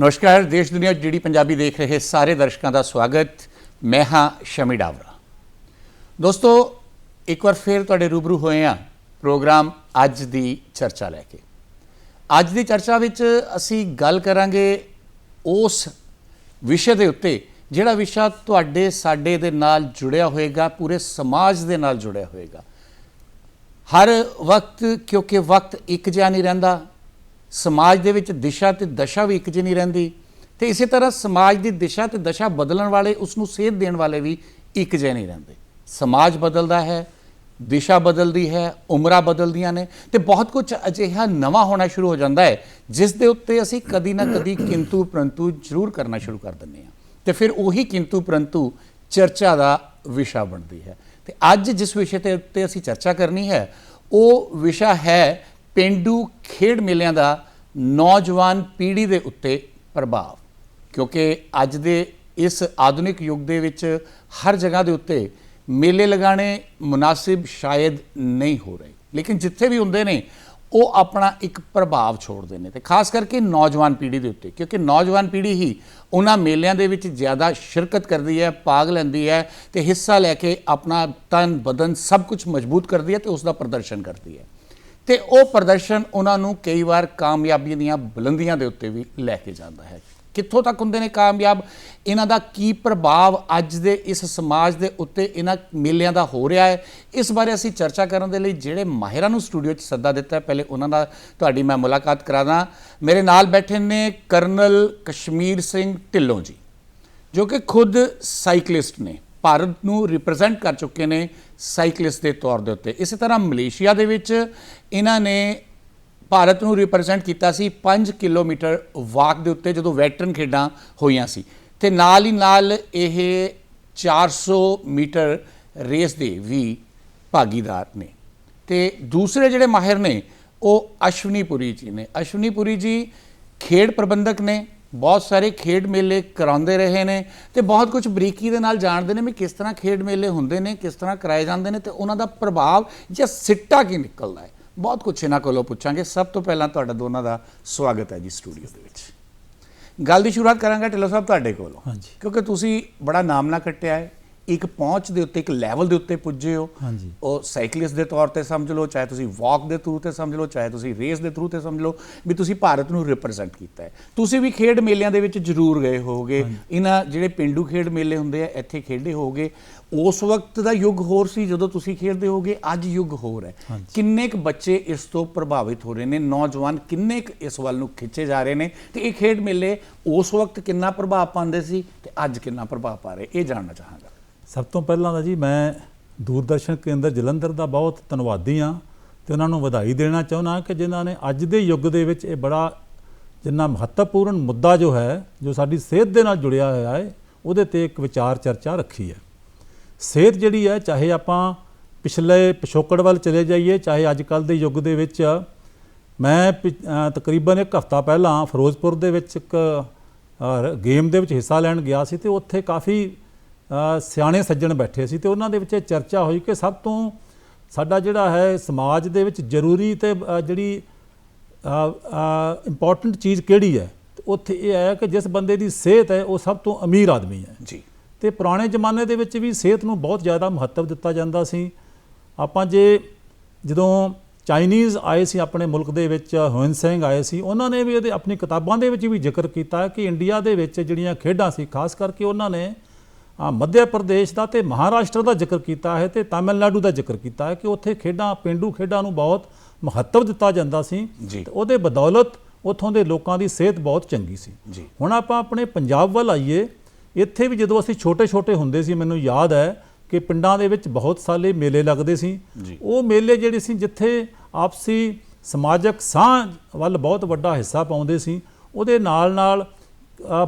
ਨਮਸਕਾਰ, ਦੇਸ਼ ਦੁਨੀਆ ਜਿਹੜੀ ਪੰਜਾਬੀ ਦੇਖ ਰਹੇ ਸਾਰੇ ਦਰਸ਼ਕਾਂ ਦਾ ਸਵਾਗਤ। ਮੈਂ ਹਾਂ ਸ਼ਮੀ ਡਾਵਰਾ। ਦੋਸਤੋ, ਇੱਕ ਵਾਰ ਫੇਰ ਤੁਹਾਡੇ ਰੂਬਰੂ ਹੋਏ ਆ ਪ੍ਰੋਗਰਾਮ ਅੱਜ ਦੀ ਚਰਚਾ ਲੈ ਕੇ। ਅੱਜ ਦੀ ਚਰਚਾ ਵਿੱਚ ਅਸੀਂ ਗੱਲ ਕਰਾਂਗੇ ਉਸ ਵਿਸ਼ੇ ਦੇ ਉੱਤੇ, ਜਿਹੜਾ ਵਿਸ਼ਾ ਤੁਹਾਡੇ, ਸਾਡੇ ਦੇ ਨਾਲ ਜੁੜਿਆ ਹੋਏਗਾ, ਪੂਰੇ ਸਮਾਜ ਦੇ ਨਾਲ ਜੁੜਿਆ ਹੋਏਗਾ। ਹਰ ਵਕਤ, ਕਿਉਂਕਿ ਵਕਤ ਇੱਕ ਜਿਹਾ ਨਹੀਂ ਰਹਿੰਦਾ ਸਮਾਜ ਦੇ ਵਿੱਚ ਦਿਸ਼ਾ ਤੇ ਦਸ਼ਾ ਵੀ ਇੱਕ ਜਿਹੀ ਨਹੀਂ ਰਹਿੰਦੀ। ਤੇ ਇਸੇ ਤਰ੍ਹਾਂ ਸਮਾਜ ਦੀ ਦਿਸ਼ਾ ਤੇ ਦਸ਼ਾ ਬਦਲਣ ਵਾਲੇ, ਉਸ ਨੂੰ ਸੇਧ ਦੇਣ ਵਾਲੇ ਵੀ ਇੱਕ ਜਿਹੇ ਨਹੀਂ ਰਹਿੰਦੇ। ਸਮਾਜ ਬਦਲਦਾ ਹੈ, ਦਿਸ਼ਾ ਬਦਲਦੀ ਹੈ, ਉਮਰਾਂ ਬਦਲਦੀਆਂ ਨੇ ਤੇ ਬਹੁਤ ਕੁਝ ਅਜਿਹਾ ਨਵਾਂ ਹੋਣਾ ਸ਼ੁਰੂ ਹੋ ਜਾਂਦਾ ਹੈ, ਜਿਸ ਦੇ ਉੱਤੇ ਅਸੀਂ ਕਦੀ ਨਾ ਕਦੀ ਕਿੰਤੂ ਪਰੰਤੂ ਜ਼ਰੂਰ ਕਰਨਾ ਸ਼ੁਰੂ ਕਰ ਦਿੰਦੇ ਹਾਂ। ਤੇ ਫਿਰ ਉਹੀ ਕਿੰਤੂ ਪਰੰਤੂ ਚਰਚਾ ਦਾ ਵਿਸ਼ਾ ਬਣਦੀ ਹੈ। ਤੇ ਅੱਜ ਜਿਸ ਵਿਸ਼ੇ ਤੇ ਉੱਤੇ ਅਸੀਂ ਚਰਚਾ ਕਰਨੀ ਹੈ, ਉਹ ਵਿਸ਼ਾ ਹੈ ਪਿੰਡੂ ਖੇਡ ਮੇਲਿਆਂ ਦਾ ਨੌਜਵਾਨ ਪੀੜ੍ਹੀ ਦੇ ਉੱਤੇ ਪ੍ਰਭਾਵ। ਕਿਉਂਕਿ ਅੱਜ ਦੇ ਇਸ ਆਧੁਨਿਕ ਯੁੱਗ ਦੇ ਵਿੱਚ ਹਰ ਜਗ੍ਹਾ ਦੇ ਉੱਤੇ ਮੇਲੇ ਲਗਾਣੇ ਮੁਨਾਸਿਬ ਸ਼ਾਇਦ ਨਹੀਂ ਹੋ ਰਹੇ। ਲੇਕਿਨ ਜਿੱਥੇ ਵੀ ਹੁੰਦੇ ਨੇ, ਉਹ ਆਪਣਾ ਇੱਕ ਪ੍ਰਭਾਵ ਛੋੜਦੇ ਨੇ। ਤੇ ਖਾਸ ਕਰਕੇ ਨੌਜਵਾਨ ਪੀੜ੍ਹੀ ਦੇ ਉੱਤੇ, ਕਿਉਂਕਿ ਨੌਜਵਾਨ ਪੀੜ੍ਹੀ ਹੀ ਉਹਨਾਂ ਮੇਲਿਆਂ ਦੇ ਵਿੱਚ ਜ਼ਿਆਦਾ ਸ਼ਿਰਕਤ ਕਰਦੀ ਹੈ, ਭਾਗ ਲੈਂਦੀ ਹੈ ਤੇ ਹਿੱਸਾ ਲੈ ਕੇ ਆਪਣਾ ਤਨ ਬਦਨ ਸਭ ਕੁਝ ਮਜ਼ਬੂਤ ਕਰਦੀ ਹੈ ਤੇ ਉਸ ਦਾ ਪ੍ਰਦਰਸ਼ਨ ਕਰਦੀ ਹੈ। ਤੇ ਉਹ ਪ੍ਰਦਰਸ਼ਨ ਉਹਨਾਂ ਨੂੰ ਕਈ ਵਾਰ ਕਾਮਯਾਬੀ ਦੀਆਂ ਬੁਲੰਦੀਆਂ ਦੇ ਉੱਤੇ ਵੀ ਲੈ ਕੇ ਜਾਂਦਾ ਹੈ। ਕਿੱਥੋਂ ਤੱਕ ਹੁੰਦੇ ਨੇ ਕਾਮਯਾਬ? ਇਹਨਾਂ ਦਾ ਕੀ ਪ੍ਰਭਾਵ ਅੱਜ ਦੇ ਇਸ ਸਮਾਜ ਦੇ ਉੱਤੇ ਇਹਨਾਂ ਮੇਲਿਆਂ ਦਾ ਹੋ ਰਿਹਾ ਹੈ? ਇਸ ਬਾਰੇ ਅਸੀਂ ਚਰਚਾ ਕਰਨ ਦੇ ਲਈ ਜਿਹੜੇ ਮਾਹਿਰਾਂ ਨੂੰ ਸਟੂਡੀਓ 'ਚ ਸੱਦਾ ਦਿੱਤਾ ਹੈ, ਪਹਿਲੇ ਉਹਨਾਂ ਨਾਲ ਤੁਹਾਡੀ ਮੈਂ ਮੁਲਾਕਾਤ ਕਰਾਦਾ ਮੇਰੇ ਨਾਲ ਬੈਠੇ ਨੇ ਕਰਨਲ ਕਸ਼ਮੀਰ ਸਿੰਘ ਢਿੱਲੋਂ ਜੀ, ਜੋ ਕਿ ਖੁਦ ਸਾਈਕਲਿਸਟ ਨੇ। ਭਾਰਤ ਨੂੰ ਰਿਪਰੈਜ਼ੈਂਟ ਕਰ ਚੁੱਕੇ ਨੇ ਸਾਈਕਲਿਸਟ ਦੇ ਤੌਰ ਦੇ ਉੱਤੇ। ਇਸੇ ਤਰ੍ਹਾਂ ਮਲੇਸ਼ੀਆ ਦੇ ਵਿੱਚ ਇਹਨਾਂ ਨੇ ਭਾਰਤ ਨੂੰ ਰਿਪਰੈਜ਼ੈਂਟ ਕੀਤਾ ਸੀ 5 ਕਿਲੋਮੀਟਰ ਵਾਕ ਦੇ ਉੱਤੇ ਜਦੋਂ ਵੈਟਰਨ ਖੇਡਾਂ ਹੋਈਆਂ ਸੀ। ਤੇ ਨਾਲ ਹੀ ਨਾਲ ਇਹ 400 ਮੀਟਰ ਰੇਸ ਦੇ ਵੀ ਭਾਗੀਦਾਰ ਨੇ। ਤੇ ਦੂਸਰੇ ਜਿਹੜੇ ਮਾਹਿਰ ਨੇ ਉਹ ਅਸ਼ਵਨੀ ਪੁਰੀ ਜੀ ਨੇ। ਅਸ਼ਵਨੀ ਪੁਰੀ ਜੀ ਖੇਡ ਪ੍ਰਬੰਧਕ ਨੇ। ਬਹੁਤ ਸਾਰੇ ਖੇਡ ਮੇਲੇ ਕਰਾਉਂਦੇ ਰਹੇ ਨੇ ਤੇ ਬਹੁਤ ਕੁਝ ਬਰੀਕੀ ਦੇ ਨਾਲ ਜਾਣਦੇ ਨੇ ਵੀ ਕਿਸ ਤਰ੍ਹਾਂ ਖੇਡ ਮੇਲੇ ਹੁੰਦੇ ਨੇ ਕਿਸ ਤਰ੍ਹਾਂ ਕਰਾਏ ਜਾਂਦੇ ਨੇ ਤੇ ਉਹਨਾਂ ਦਾ ਪ੍ਰਭਾਵ ਜਾਂ ਸਿੱਟਾ ਕੀ ਨਿਕਲਦਾ ਹੈ। ਬਹੁਤ ਕੁਝ ਇਹਨਾਂ ਕੋਲੋਂ ਪੁੱਛਾਂਗੇ। ਸਭ ਤੋਂ ਪਹਿਲਾਂ ਤੁਹਾਡਾ ਦੋਨਾਂ ਦਾ ਸਵਾਗਤ ਹੈ ਜੀ ਸਟੂਡੀਓ ਦੇ ਵਿੱਚ। ਗੱਲ ਦੀ ਸ਼ੁਰੂਆਤ ਕਰਾਂਗਾ ਢਿੱਲੋਂ ਸਾਹਿਬ ਤੁਹਾਡੇ ਕੋਲੋਂ। ਹਾਂਜੀ। ਕਿਉਂਕਿ ਤੁਸੀਂ ਬੜਾ ਨਾਮ ਨਾ ਕੱਟਿਆ ਹੈ। ਇੱਕ ਪਹੁੰਚ ਦੇ ਉੱਤੇ ਇੱਕ ਲੈਵਲ ਦੇ ਉੱਤੇ ਪੁੱਜੇ ਹੋ। ਹਾਂਜੀ। ਉਹ ਸਾਈਕਲਿਸਟ ਦੇ ਤੌਰ ਤੇ ਸਮਝ ਲਓ ਚਾਹੇ ਤੁਸੀਂ ਵਾਕ ਦੇ ਥਰੂ ਤੇ ਸਮਝ ਲਓ ਚਾਹੇ ਤੁਸੀਂ ਰੇਸ ਦੇ ਥਰੂ ਤੇ ਸਮਝ ਲਓ ਵੀ ਤੁਸੀਂ ਭਾਰਤ ਨੂੰ ਰਿਪਰੈਜ਼ੈਂਟ ਕੀਤਾ ਹੈ। ਤੁਸੀਂ ਵੀ ਖੇਡ ਮੇਲਿਆਂ ਦੇ ਵਿੱਚ ਜ਼ਰੂਰ ਗਏ ਹੋਵੋਗੇ। ਇਹਨਾਂ ਜਿਹੜੇ ਪਿੰਡੂ ਖੇਡ ਮੇਲੇ ਹੁੰਦੇ ਆ ਇੱਥੇ ਖੇਡੇ ਹੋਵੋਗੇ। ਉਸ ਵਕਤ ਦਾ ਯੁੱਗ ਹੋਰ ਸੀ ਜਦੋਂ ਤੁਸੀਂ ਖੇਡਦੇ ਹੋਗੇ ਅੱਜ ਯੁੱਗ ਹੋਰ ਹੈ। ਕਿੰਨੇ ਕੁ ਬੱਚੇ ਇਸ ਤੋਂ ਪ੍ਰਭਾਵਿਤ ਹੋ ਰਹੇ ਨੇ? ਨੌਜਵਾਨ ਕਿੰਨੇ ਕੁ ਇਸ ਵੱਲ ਨੂੰ ਖਿੱਚੇ ਜਾ ਰਹੇ ਨੇ? ਤੇ ਇਹ ਖੇਡ ਮੇਲੇ ਉਸ ਵਕਤ ਕਿੰਨਾ ਪ੍ਰਭਾਵ ਪਾਉਂਦੇ ਸੀ ਤੇ ਅੱਜ ਕਿੰਨਾ ਪ੍ਰਭਾਵ ਪਾ ਰਹੇ? ਇਹ ਜਾਣਨਾ ਚਾਹਾਂਗਾ। ਸਭ ਤੋਂ ਪਹਿਲਾਂ ਤਾਂ ਜੀ ਮੈਂ ਦੂਰਦਰਸ਼ਨ ਕੇਂਦਰ ਜਲੰਧਰ ਦਾ ਬਹੁਤ ਧੰਨਵਾਦੀ ਹਾਂ ਤੇ ਉਹਨਾਂ ਨੂੰ ਵਧਾਈ ਦੇਣਾ ਚਾਹੁੰਦਾ ਕਿ ਜਿਨ੍ਹਾਂ ਨੇ ਅੱਜ ਦੇ ਯੁੱਗ ਦੇ ਵਿੱਚ ਇਹ ਬੜਾ ਜਿੰਨਾ ਮਹੱਤਵਪੂਰਨ ਮੁੱਦਾ ਜੋ ਹੈ, ਜੋ ਸਾਡੀ ਸਿਹਤ ਦੇ ਨਾਲ ਜੁੜਿਆ ਹੋਇਆ ਹੈ, ਉਹਦੇ ਤੇ ਇੱਕ ਵਿਚਾਰ ਚਰਚਾ ਰੱਖੀ ਹੈ। ਸਿਹਤ ਜਿਹੜੀ ਹੈ, ਚਾਹੇ ਆਪਾਂ ਪਿਛਲੇ ਪਿਛੋਕੜ ਵੱਲ ਚਲੇ ਜਾਈਏ, ਚਾਹੇ ਅੱਜ ਕੱਲ ਦੇ ਯੁੱਗ ਦੇ ਵਿੱਚ, ਮੈਂ ਪਿ- ਤਕਰੀਬਨ ਇੱਕ ਹਫ਼ਤਾ ਪਹਿਲਾਂ ਫਿਰੋਜ਼ਪੁਰ ਦੇ ਵਿੱਚ ਇੱਕ ਗੇਮ ਦੇ ਵਿੱਚ ਹਿੱਸਾ ਲੈਣ ਗਿਆ ਸੀ ਤੇ ਉੱਥੇ ਕਾਫੀ ਸਿਆਣੇ ਸੱਜਣ ਬੈਠੇ ਸੀ ਤੇ ਉਹਨਾਂ ਦੇ ਵਿੱਚ ਇਹ ਚਰਚਾ ਹੋਈ ਕਿ ਸਭ ਤੋਂ ਸਾਡਾ ਜਿਹੜਾ ਹੈ ਸਮਾਜ ਦੇ ਵਿੱਚ ਜ਼ਰੂਰੀ ਤੇ ਜਿਹੜੀ ਇੰਪੋਰਟੈਂਟ ਚੀਜ਼ ਕਿਹੜੀ ਹੈ? ਉੱਥੇ ਇਹ ਆਇਆ ਕਿ ਜਿਸ ਬੰਦੇ ਦੀ ਸਿਹਤ ਹੈ ਉਹ ਸਭ ਤੋਂ ਅਮੀਰ ਆਦਮੀ ਹੈ। ਜੀ। ਤੇ ਪੁਰਾਣੇ ਜ਼ਮਾਨੇ ਦੇ ਵਿੱਚ ਵੀ ਸਿਹਤ ਨੂੰ ਬਹੁਤ ਜ਼ਿਆਦਾ ਮਹੱਤਵ ਦਿੱਤਾ ਜਾਂਦਾ ਸੀ। ਆਪਾਂ ਜੇ ਜਦੋਂ ਚਾਈਨੀਜ਼ ਆਏ ਸੀ ਆਪਣੇ ਮੁਲਕ ਦੇ ਵਿੱਚ ਹੁਨ ਸਿੰਘ ਆਏ ਸੀ ਉਹਨਾਂ ਨੇ ਵੀ ਇਹਦੇ ਆਪਣੀ ਕਿਤਾਬਾਂ ਦੇ ਵਿੱਚ ਵੀ ਜ਼ਿਕਰ ਕੀਤਾ ਕਿ ਇੰਡੀਆ ਦੇ ਵਿੱਚ ਜਿਹੜੀਆਂ ਖੇਡਾਂ ਸੀ ਖਾਸ ਕਰਕੇ ਉਹਨਾਂ ਨੇ ਮੱਧ ਪ੍ਰਦੇਸ਼ ਦਾ ਤੇ ਮਹਾਰਾਸ਼ਟਰ ਦਾ ਜ਼ਿਕਰ ਕੀਤਾ ਹੈ ਤੇ ਤਾਮਿਲਨਾਡੂ ਦਾ ਜ਼ਿਕਰ ਕੀਤਾ ਹੈ ਕਿ ਉੱਥੇ ਖੇਡਾਂ ਪਿੰਡੂ ਖੇਡਾਂ ਨੂੰ ਬਹੁਤ ਮਹੱਤਵ ਦਿੱਤਾ ਜਾਂਦਾ ਸੀ। ਤੇ ਉਹਦੇ ਬਦੌਲਤ ਉੱਥੋਂ ਦੇ ਲੋਕਾਂ ਦੀ ਸਿਹਤ ਬਹੁਤ ਚੰਗੀ ਸੀ। ਹੁਣ ਆਪਾਂ ਆਪਣੇ ਪੰਜਾਬ ਵੱਲ ਆਈਏ ਇੱਥੇ ਵੀ ਜਦੋਂ ਅਸੀਂ ਛੋਟੇ-ਛੋਟੇ ਹੁੰਦੇ ਸੀ ਮੈਨੂੰ ਯਾਦ ਹੈ ਕਿ ਪਿੰਡਾਂ ਦੇ ਵਿੱਚ ਬਹੁਤ ਸਾਲੇ ਮੇਲੇ ਲੱਗਦੇ ਸੀ। ਉਹ ਮੇਲੇ ਜਿਹੜੇ ਸੀ ਜਿੱਥੇ ਆਪਸੀ ਸਮਾਜਿਕ ਸਾਂਝ ਵੱਲ ਬਹੁਤ ਵੱਡਾ ਹਿੱਸਾ ਪਾਉਂਦੇ ਸੀ ਉਹਦੇ ਨਾਲ-ਨਾਲ ਅ,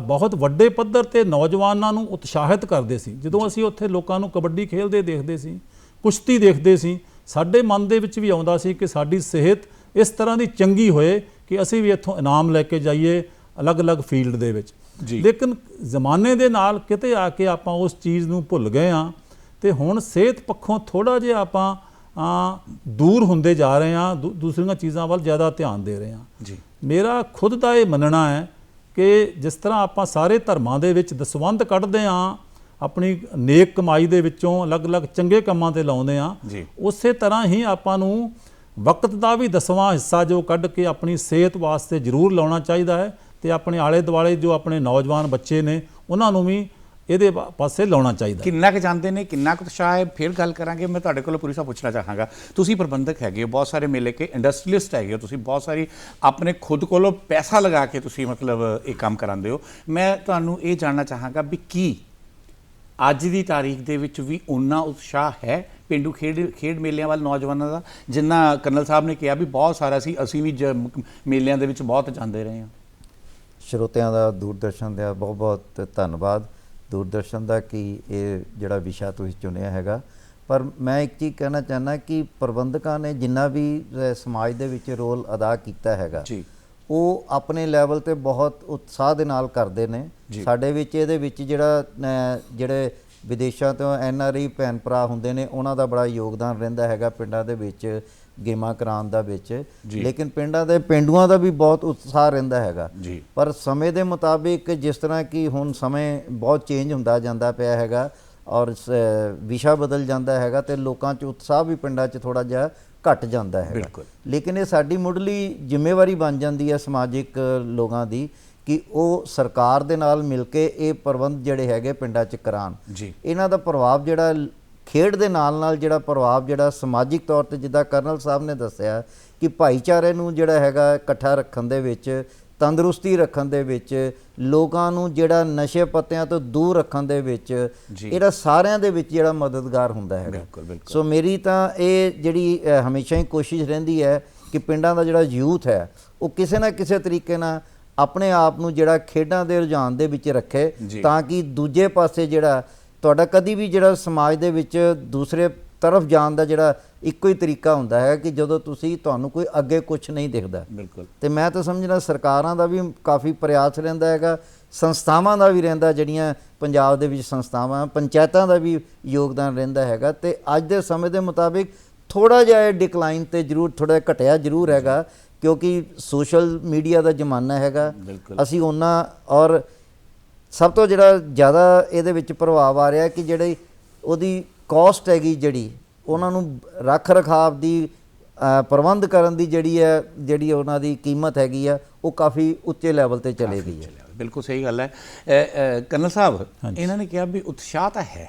ਬਹੁਤ ਵੱਡੇ ਪੱਧਰ ਤੇ ਨੌਜਵਾਨਾਂ ਨੂੰ ਉਤਸ਼ਾਹਿਤ ਕਰਦੇ ਸੀ। ਜਦੋਂ ਅਸੀਂ ਉੱਥੇ ਲੋਕਾਂ ਨੂੰ ਕਬੱਡੀ ਖੇਡਦੇ ਦੇਖਦੇ ਸੀ ਕੁਸ਼ਤੀ ਦੇਖਦੇ ਸੀ ਸਾਡੇ ਮਨ ਦੇ ਵਿੱਚ ਵੀ ਆਉਂਦਾ ਸੀ ਕਿ ਸਾਡੀ ਸਿਹਤ ਇਸ ਤਰ੍ਹਾਂ ਦੀ ਚੰਗੀ ਹੋਏ ਕਿ ਅਸੀਂ ਵੀ ਇੱਥੋਂ ਇਨਾਮ ਲੈ ਕੇ ਜਾਈਏ ਅਲੱਗ-ਅਲੱਗ ਫੀਲਡ ਦੇ ਵਿੱਚ। ਜੀ। ਲੇਕਿਨ ਜ਼ਮਾਨੇ ਦੇ ਨਾਲ ਕਿਤੇ ਆ ਕੇ ਆਪਾਂ ਉਸ ਚੀਜ਼ ਨੂੰ ਭੁੱਲ ਗਏ ਆ ਤੇ ਹੁਣ ਸਿਹਤ ਪੱਖੋਂ ਥੋੜਾ ਜਿਹਾ ਆਪਾਂ ਆ ਦੂਰ ਹੁੰਦੇ ਜਾ ਰਹੇ ਆ ਦੂਸਰੀਆਂ ਚੀਜ਼ਾਂ ਵੱਲ ਜ਼ਿਆਦਾ ਧਿਆਨ ਦੇ ਰਹੇ ਆ ਜੀ। ਮੇਰਾ ਖੁਦ ਦਾ ਇਹ ਮੰਨਣਾ ਹੈ ਕਿ ਜਿਸ ਤਰ੍ਹਾਂ ਆਪਾਂ ਸਾਰੇ ਧਰਮਾਂ ਦੇ ਵਿੱਚ ਦਸਵੰਧ ਕੱਢਦੇ ਆ ਆਪਣੀ ਨੇਕ ਕਮਾਈ ਦੇ ਵਿੱਚੋਂ ਅਲੱਗ-ਅਲੱਗ ਚੰਗੇ ਕੰਮਾਂ ਤੇ ਲਾਉਂਦੇ ਆ। ਉਸੇ ਤਰ੍ਹਾਂ ਹੀ ਆਪਾਂ ਨੂੰ ਵਕਤ ਦਾ ਵੀ ਦਸਵਾਂ ਹਿੱਸਾ ਜੋ ਕੱਢ ਕੇ ਆਪਣੀ ਸਿਹਤ ਵਾਸਤੇ ਜ਼ਰੂਰ ਲਾਉਣਾ ਚਾਹੀਦਾ ਹੈ ਤੇ ਆਪਣੇ ਆਲੇ ਦੁਆਲੇ ਜੋ ਆਪਣੇ ਨੌਜਵਾਨ ਬੱਚੇ ਨੇ ਉਹਨਾਂ ਨੂੰ ਵੀ ਇਹਦੇ ਪਾਸੇ ਲਾਉਣਾ ਚਾਹੀਦਾ। ਕਿੰਨਾ ਕੁ ਜਾਣਦੇ ਨੇ ਕਿੰਨਾ ਕੁ ਉਤਸ਼ਾਹ ਹੈ ਫਿਰ ਗੱਲ ਕਰਾਂਗੇ। ਮੈਂ ਤੁਹਾਡੇ ਕੋਲੋਂ ਪੂਰੀ ਸਾ ਪੁੱਛਣਾ ਚਾਹਾਂਗਾ। ਤੁਸੀਂ ਪ੍ਰਬੰਧਕ ਹੈਗੇ ਹੋ ਬਹੁਤ ਸਾਰੇ ਮੇਲੇ ਕੇ ਇੰਡਸਟਰੀਲਿਸਟ ਹੈਗੇ ਹੋ। ਤੁਸੀਂ ਬਹੁਤ ਸਾਰੀ ਆਪਣੇ ਖੁਦ ਕੋਲੋਂ ਪੈਸਾ ਲਗਾ ਕੇ ਤੁਸੀਂ ਮਤਲਬ ਇਹ ਕੰਮ ਕਰਾਉਂਦੇ ਹੋ। ਮੈਂ ਤੁਹਾਨੂੰ ਇਹ ਜਾਣਨਾ ਚਾਹਾਂਗਾ ਵੀ ਕੀ ਅੱਜ ਦੀ ਤਾਰੀਖ ਦੇ ਵਿੱਚ ਵੀ ਉਨਾ ਉਤਸ਼ਾਹ ਹੈ ਪਿੰਡੂ ਖੇਡ ਖੇਡ ਮੇਲਿਆਂ ਵੱਲ ਨੌਜਵਾਨਾਂ ਦਾ? ਜਿੰਨਾ ਕਰਨਲ ਸਾਹਿਬ ਨੇ ਕਿਹਾ ਵੀ ਬਹੁਤ ਸਾਰਾ ਸੀ ਅਸੀਂ ਵੀ ਜ- ਮੇਲਿਆਂ ਦੇ ਵਿੱਚ ਬਹੁਤ ਜਾਂਦੇ ਰਹੇ ਹਾਂ। ਸਰੋਤਿਆਂ ਦਾ ਦੂਰਦਰਸ਼ਨ ਦਾ ਬਹੁਤ ਬਹੁਤ ਧੰਨਵਾਦ। ਦੂਰਦਰਸ਼ਨ ਦਾ ਕਿ ਇਹ ਜਿਹੜਾ ਵਿਸ਼ਾ ਤੁਸੀਂ ਚੁਣਿਆ ਹੈਗਾ। ਪਰ ਮੈਂ ਇੱਕ ਚੀਜ਼ ਕਹਿਣਾ ਚਾਹਨਾ ਕਿ ਪ੍ਰਬੰਧਕਾਂ ਨੇ ਜਿੰਨਾ ਵੀ ਸਮਾਜ ਦੇ ਵਿੱਚ ਰੋਲ ਅਦਾ ਕੀਤਾ ਹੈਗਾ ਜੀ। ਉਹ ਆਪਣੇ ਲੈਵਲ ਤੇ ਬਹੁਤ ਉਤਸ਼ਾਹ ਦੇ ਨਾਲ ਕਰਦੇ ਨੇ। ਸਾਡੇ ਵਿੱਚ ਇਹਦੇ ਵਿੱਚ ਜਿਹੜਾ ਜਿਹੜੇ ਵਿਦੇਸ਼ਾਂ ਤੋਂ ਐਨ ਆਰ ਆਈ ਭੈਣ ਭਰਾ ਹੁੰਦੇ ਨੇ ਉਹਨਾਂ ਦਾ ਬੜਾ ਯੋਗਦਾਨ ਰਹਿੰਦਾ ਹੈਗਾ ਪਿੰਡਾਂ ਦੇ ਵਿੱਚ। ਗੇਮਾਂ ਕਰਾਉਣ ਦਾ ਵਿੱਚ। ਲੇਕਿਨ ਪਿੰਡਾਂ ਦੇ ਪਿੰਡੂਆਂ ਦਾ ਵੀ ਬਹੁਤ ਉਤਸ਼ਾਹ ਰਹਿੰਦਾ ਹੈਗਾ। ਪਰ ਸਮੇਂ ਦੇ ਮੁਤਾਬਿਕ ਜਿਸ ਤਰ੍ਹਾਂ ਕਿ ਹੁਣ ਸਮੇਂ ਬਹੁਤ ਚੇਂਜ ਹੁੰਦਾ ਜਾਂਦਾ ਪਿਆ ਹੈਗਾ ਔਰ ਵਿਸ਼ਾ ਬਦਲ ਜਾਂਦਾ ਹੈਗਾ ਤੇ ਲੋਕਾਂ 'ਚ ਉਤਸ਼ਾਹ ਵੀ ਪਿੰਡਾਂ 'ਚ ਥੋੜਾ ਜਿਹਾ ਘਟ ਜਾਂਦਾ ਬਿਲਕੁਲ। ਲੇਕਿਨ ਇਹ ਸਾਡੀ ਮੁੱਢਲੀ ਜ਼ਿੰਮੇਵਾਰੀ ਬਣ ਜਾਂਦੀ ਹੈ ਸਮਾਜਿਕ ਲੋਕਾਂ ਦੀ ਕਿ ਉਹ ਸਰਕਾਰ ਦੇ ਨਾਲ ਮਿਲ ਕੇ ਇਹ ਪ੍ਰਬੰਧ ਜਿਹੜੇ ਹੈਗੇ ਪਿੰਡਾਂ 'ਚ ਕਰਾਉਣ। ਜੀ। ਇਹਨਾਂ ਦਾ ਪ੍ਰਭਾਵ ਜਿਹੜਾ ਖੇਡ ਦੇ ਨਾਲ ਨਾਲ ਜਿਹੜਾ ਪ੍ਰਭਾਵ ਜਿਹੜਾ ਸਮਾਜਿਕ ਤੌਰ ਤੇ ਜਿੱਦਾਂ ਕਰਨਲ ਸਾਹਿਬ ਨੇ ਦੱਸਿਆ ਕਿ ਭਾਈਚਾਰੇ ਨੂੰ ਜਿਹੜਾ ਹੈਗਾ ਇਕੱਠਾ ਰੱਖਣ ਦੇ ਵਿੱਚ ਤੰਦਰੁਸਤੀ ਰੱਖਣ ਦੇ ਵਿੱਚ ਲੋਕਾਂ ਨੂੰ ਜਿਹੜਾ ਨਸ਼ੇ ਪੱਤਿਆਂ ਤੋਂ ਦੂਰ ਰੱਖਣ ਦੇ ਵਿੱਚ। ਇਹਦਾ ਸਾਰਿਆਂ ਦੇ ਵਿੱਚ ਜਿਹੜਾ ਮਦਦਗਾਰ ਹੁੰਦਾ ਹੈਗਾ ਸੋ ਮੇਰੀ ਤਾਂ ਇਹ ਜਿਹੜੀ ਹਮੇਸ਼ਾ ਹੀ ਕੋਸ਼ਿਸ਼ ਰਹਿੰਦੀ ਹੈ ਕਿ ਪਿੰਡਾਂ ਦਾ ਜਿਹੜਾ ਯੂਥ ਹੈ ਉਹ ਕਿਸੇ ਨਾ ਕਿਸੇ ਤਰੀਕੇ ਨਾਲ ਆਪਣੇ ਆਪ ਨੂੰ ਜਿਹੜਾ ਖੇਡਾਂ ਦੇ ਰੁਝਾਨ ਦੇ ਵਿੱਚ ਰੱਖੇ। ਤਾਂ ਕਿ ਦੂਜੇ ਪਾਸੇ ਜਿਹੜਾ ਤੁਹਾਡਾ ਕਦੀ ਵੀ ਜਿਹੜਾ ਸਮਾਜ ਦੇ ਵਿੱਚ ਦੂਸਰੇ ਤਰਫ ਜਾਣ ਦਾ ਜਿਹੜਾ ਇੱਕੋ ਹੀ ਤਰੀਕਾ ਹੁੰਦਾ ਹੈ ਕਿ ਜਦੋਂ ਤੁਸੀਂ ਤੁਹਾਨੂੰ ਕੋਈ ਅੱਗੇ ਕੁਝ ਨਹੀਂ ਦਿਖਦਾ। ਬਿਲਕੁਲ। ਤੇ ਮੈਂ ਤਾਂ ਸਮਝਦਾ ਸਰਕਾਰਾਂ ਦਾ ਵੀ ਕਾਫੀ ਪ੍ਰਯਾਸ ਰਹਿੰਦਾ ਹੈਗਾ ਸੰਸਥਾਵਾਂ ਦਾ ਵੀ ਰਹਿੰਦਾ ਜਿਹੜੀਆਂ ਪੰਜਾਬ ਦੇ ਵਿੱਚ ਸੰਸਥਾਵਾਂ ਪੰਚਾਇਤਾਂ ਦਾ ਵੀ ਯੋਗਦਾਨ ਰਹਿੰਦਾ ਹੈਗਾ। ਤੇ ਅੱਜ ਦੇ ਸਮੇਂ ਦੇ ਮੁਤਾਬਿਕ ਥੋੜਾ ਜਿਹਾ ਇਹ ਡਿਕਲਾਈਨ ਤੇ ਜ਼ਰੂਰ ਥੋੜਾ ਘਟਿਆ ਜ਼ਰੂਰ ਹੈਗਾ ਕਿਉਂਕਿ ਸੋਸ਼ਲ ਮੀਡੀਆ ਦਾ ਜ਼ਮਾਨਾ ਹੈਗਾ। ਅਸੀਂ ਉਹਨਾਂ ਔਰ ਸਭ ਤੋਂ ਜਿਹੜਾ ਜ਼ਿਆਦਾ ਇਹਦੇ ਵਿੱਚ ਪ੍ਰਭਾਵ ਆ ਰਿਹਾ ਕਿ ਜਿਹੜੀ ਉਹਦੀ ਕਾਸਟ ਹੈਗੀ ਜਿਹੜੀ ਉਹਨਾਂ ਨੂੰ ਰੱਖ ਰਖਾਵ ਦੀ ਪ੍ਰਬੰਧ ਕਰਨ ਦੀ ਜਿਹੜੀ ਹੈ ਜਿਹੜੀ ਉਹਨਾਂ ਦੀ ਕੀਮਤ ਹੈਗੀ ਆ ਉਹ ਕਾਫੀ ਉੱਚੇ ਲੈਵਲ ਤੇ ਚਲੇ ਗਈ ਹੈ। ਬਿਲਕੁਲ ਸਹੀ ਗੱਲ ਹੈ। ਕਰਨਲ ਸਾਹਿਬ ਇਹਨਾਂ ਨੇ ਕਿਹਾ ਵੀ ਉਤਸ਼ਾਹ ਤਾਂ ਹੈ।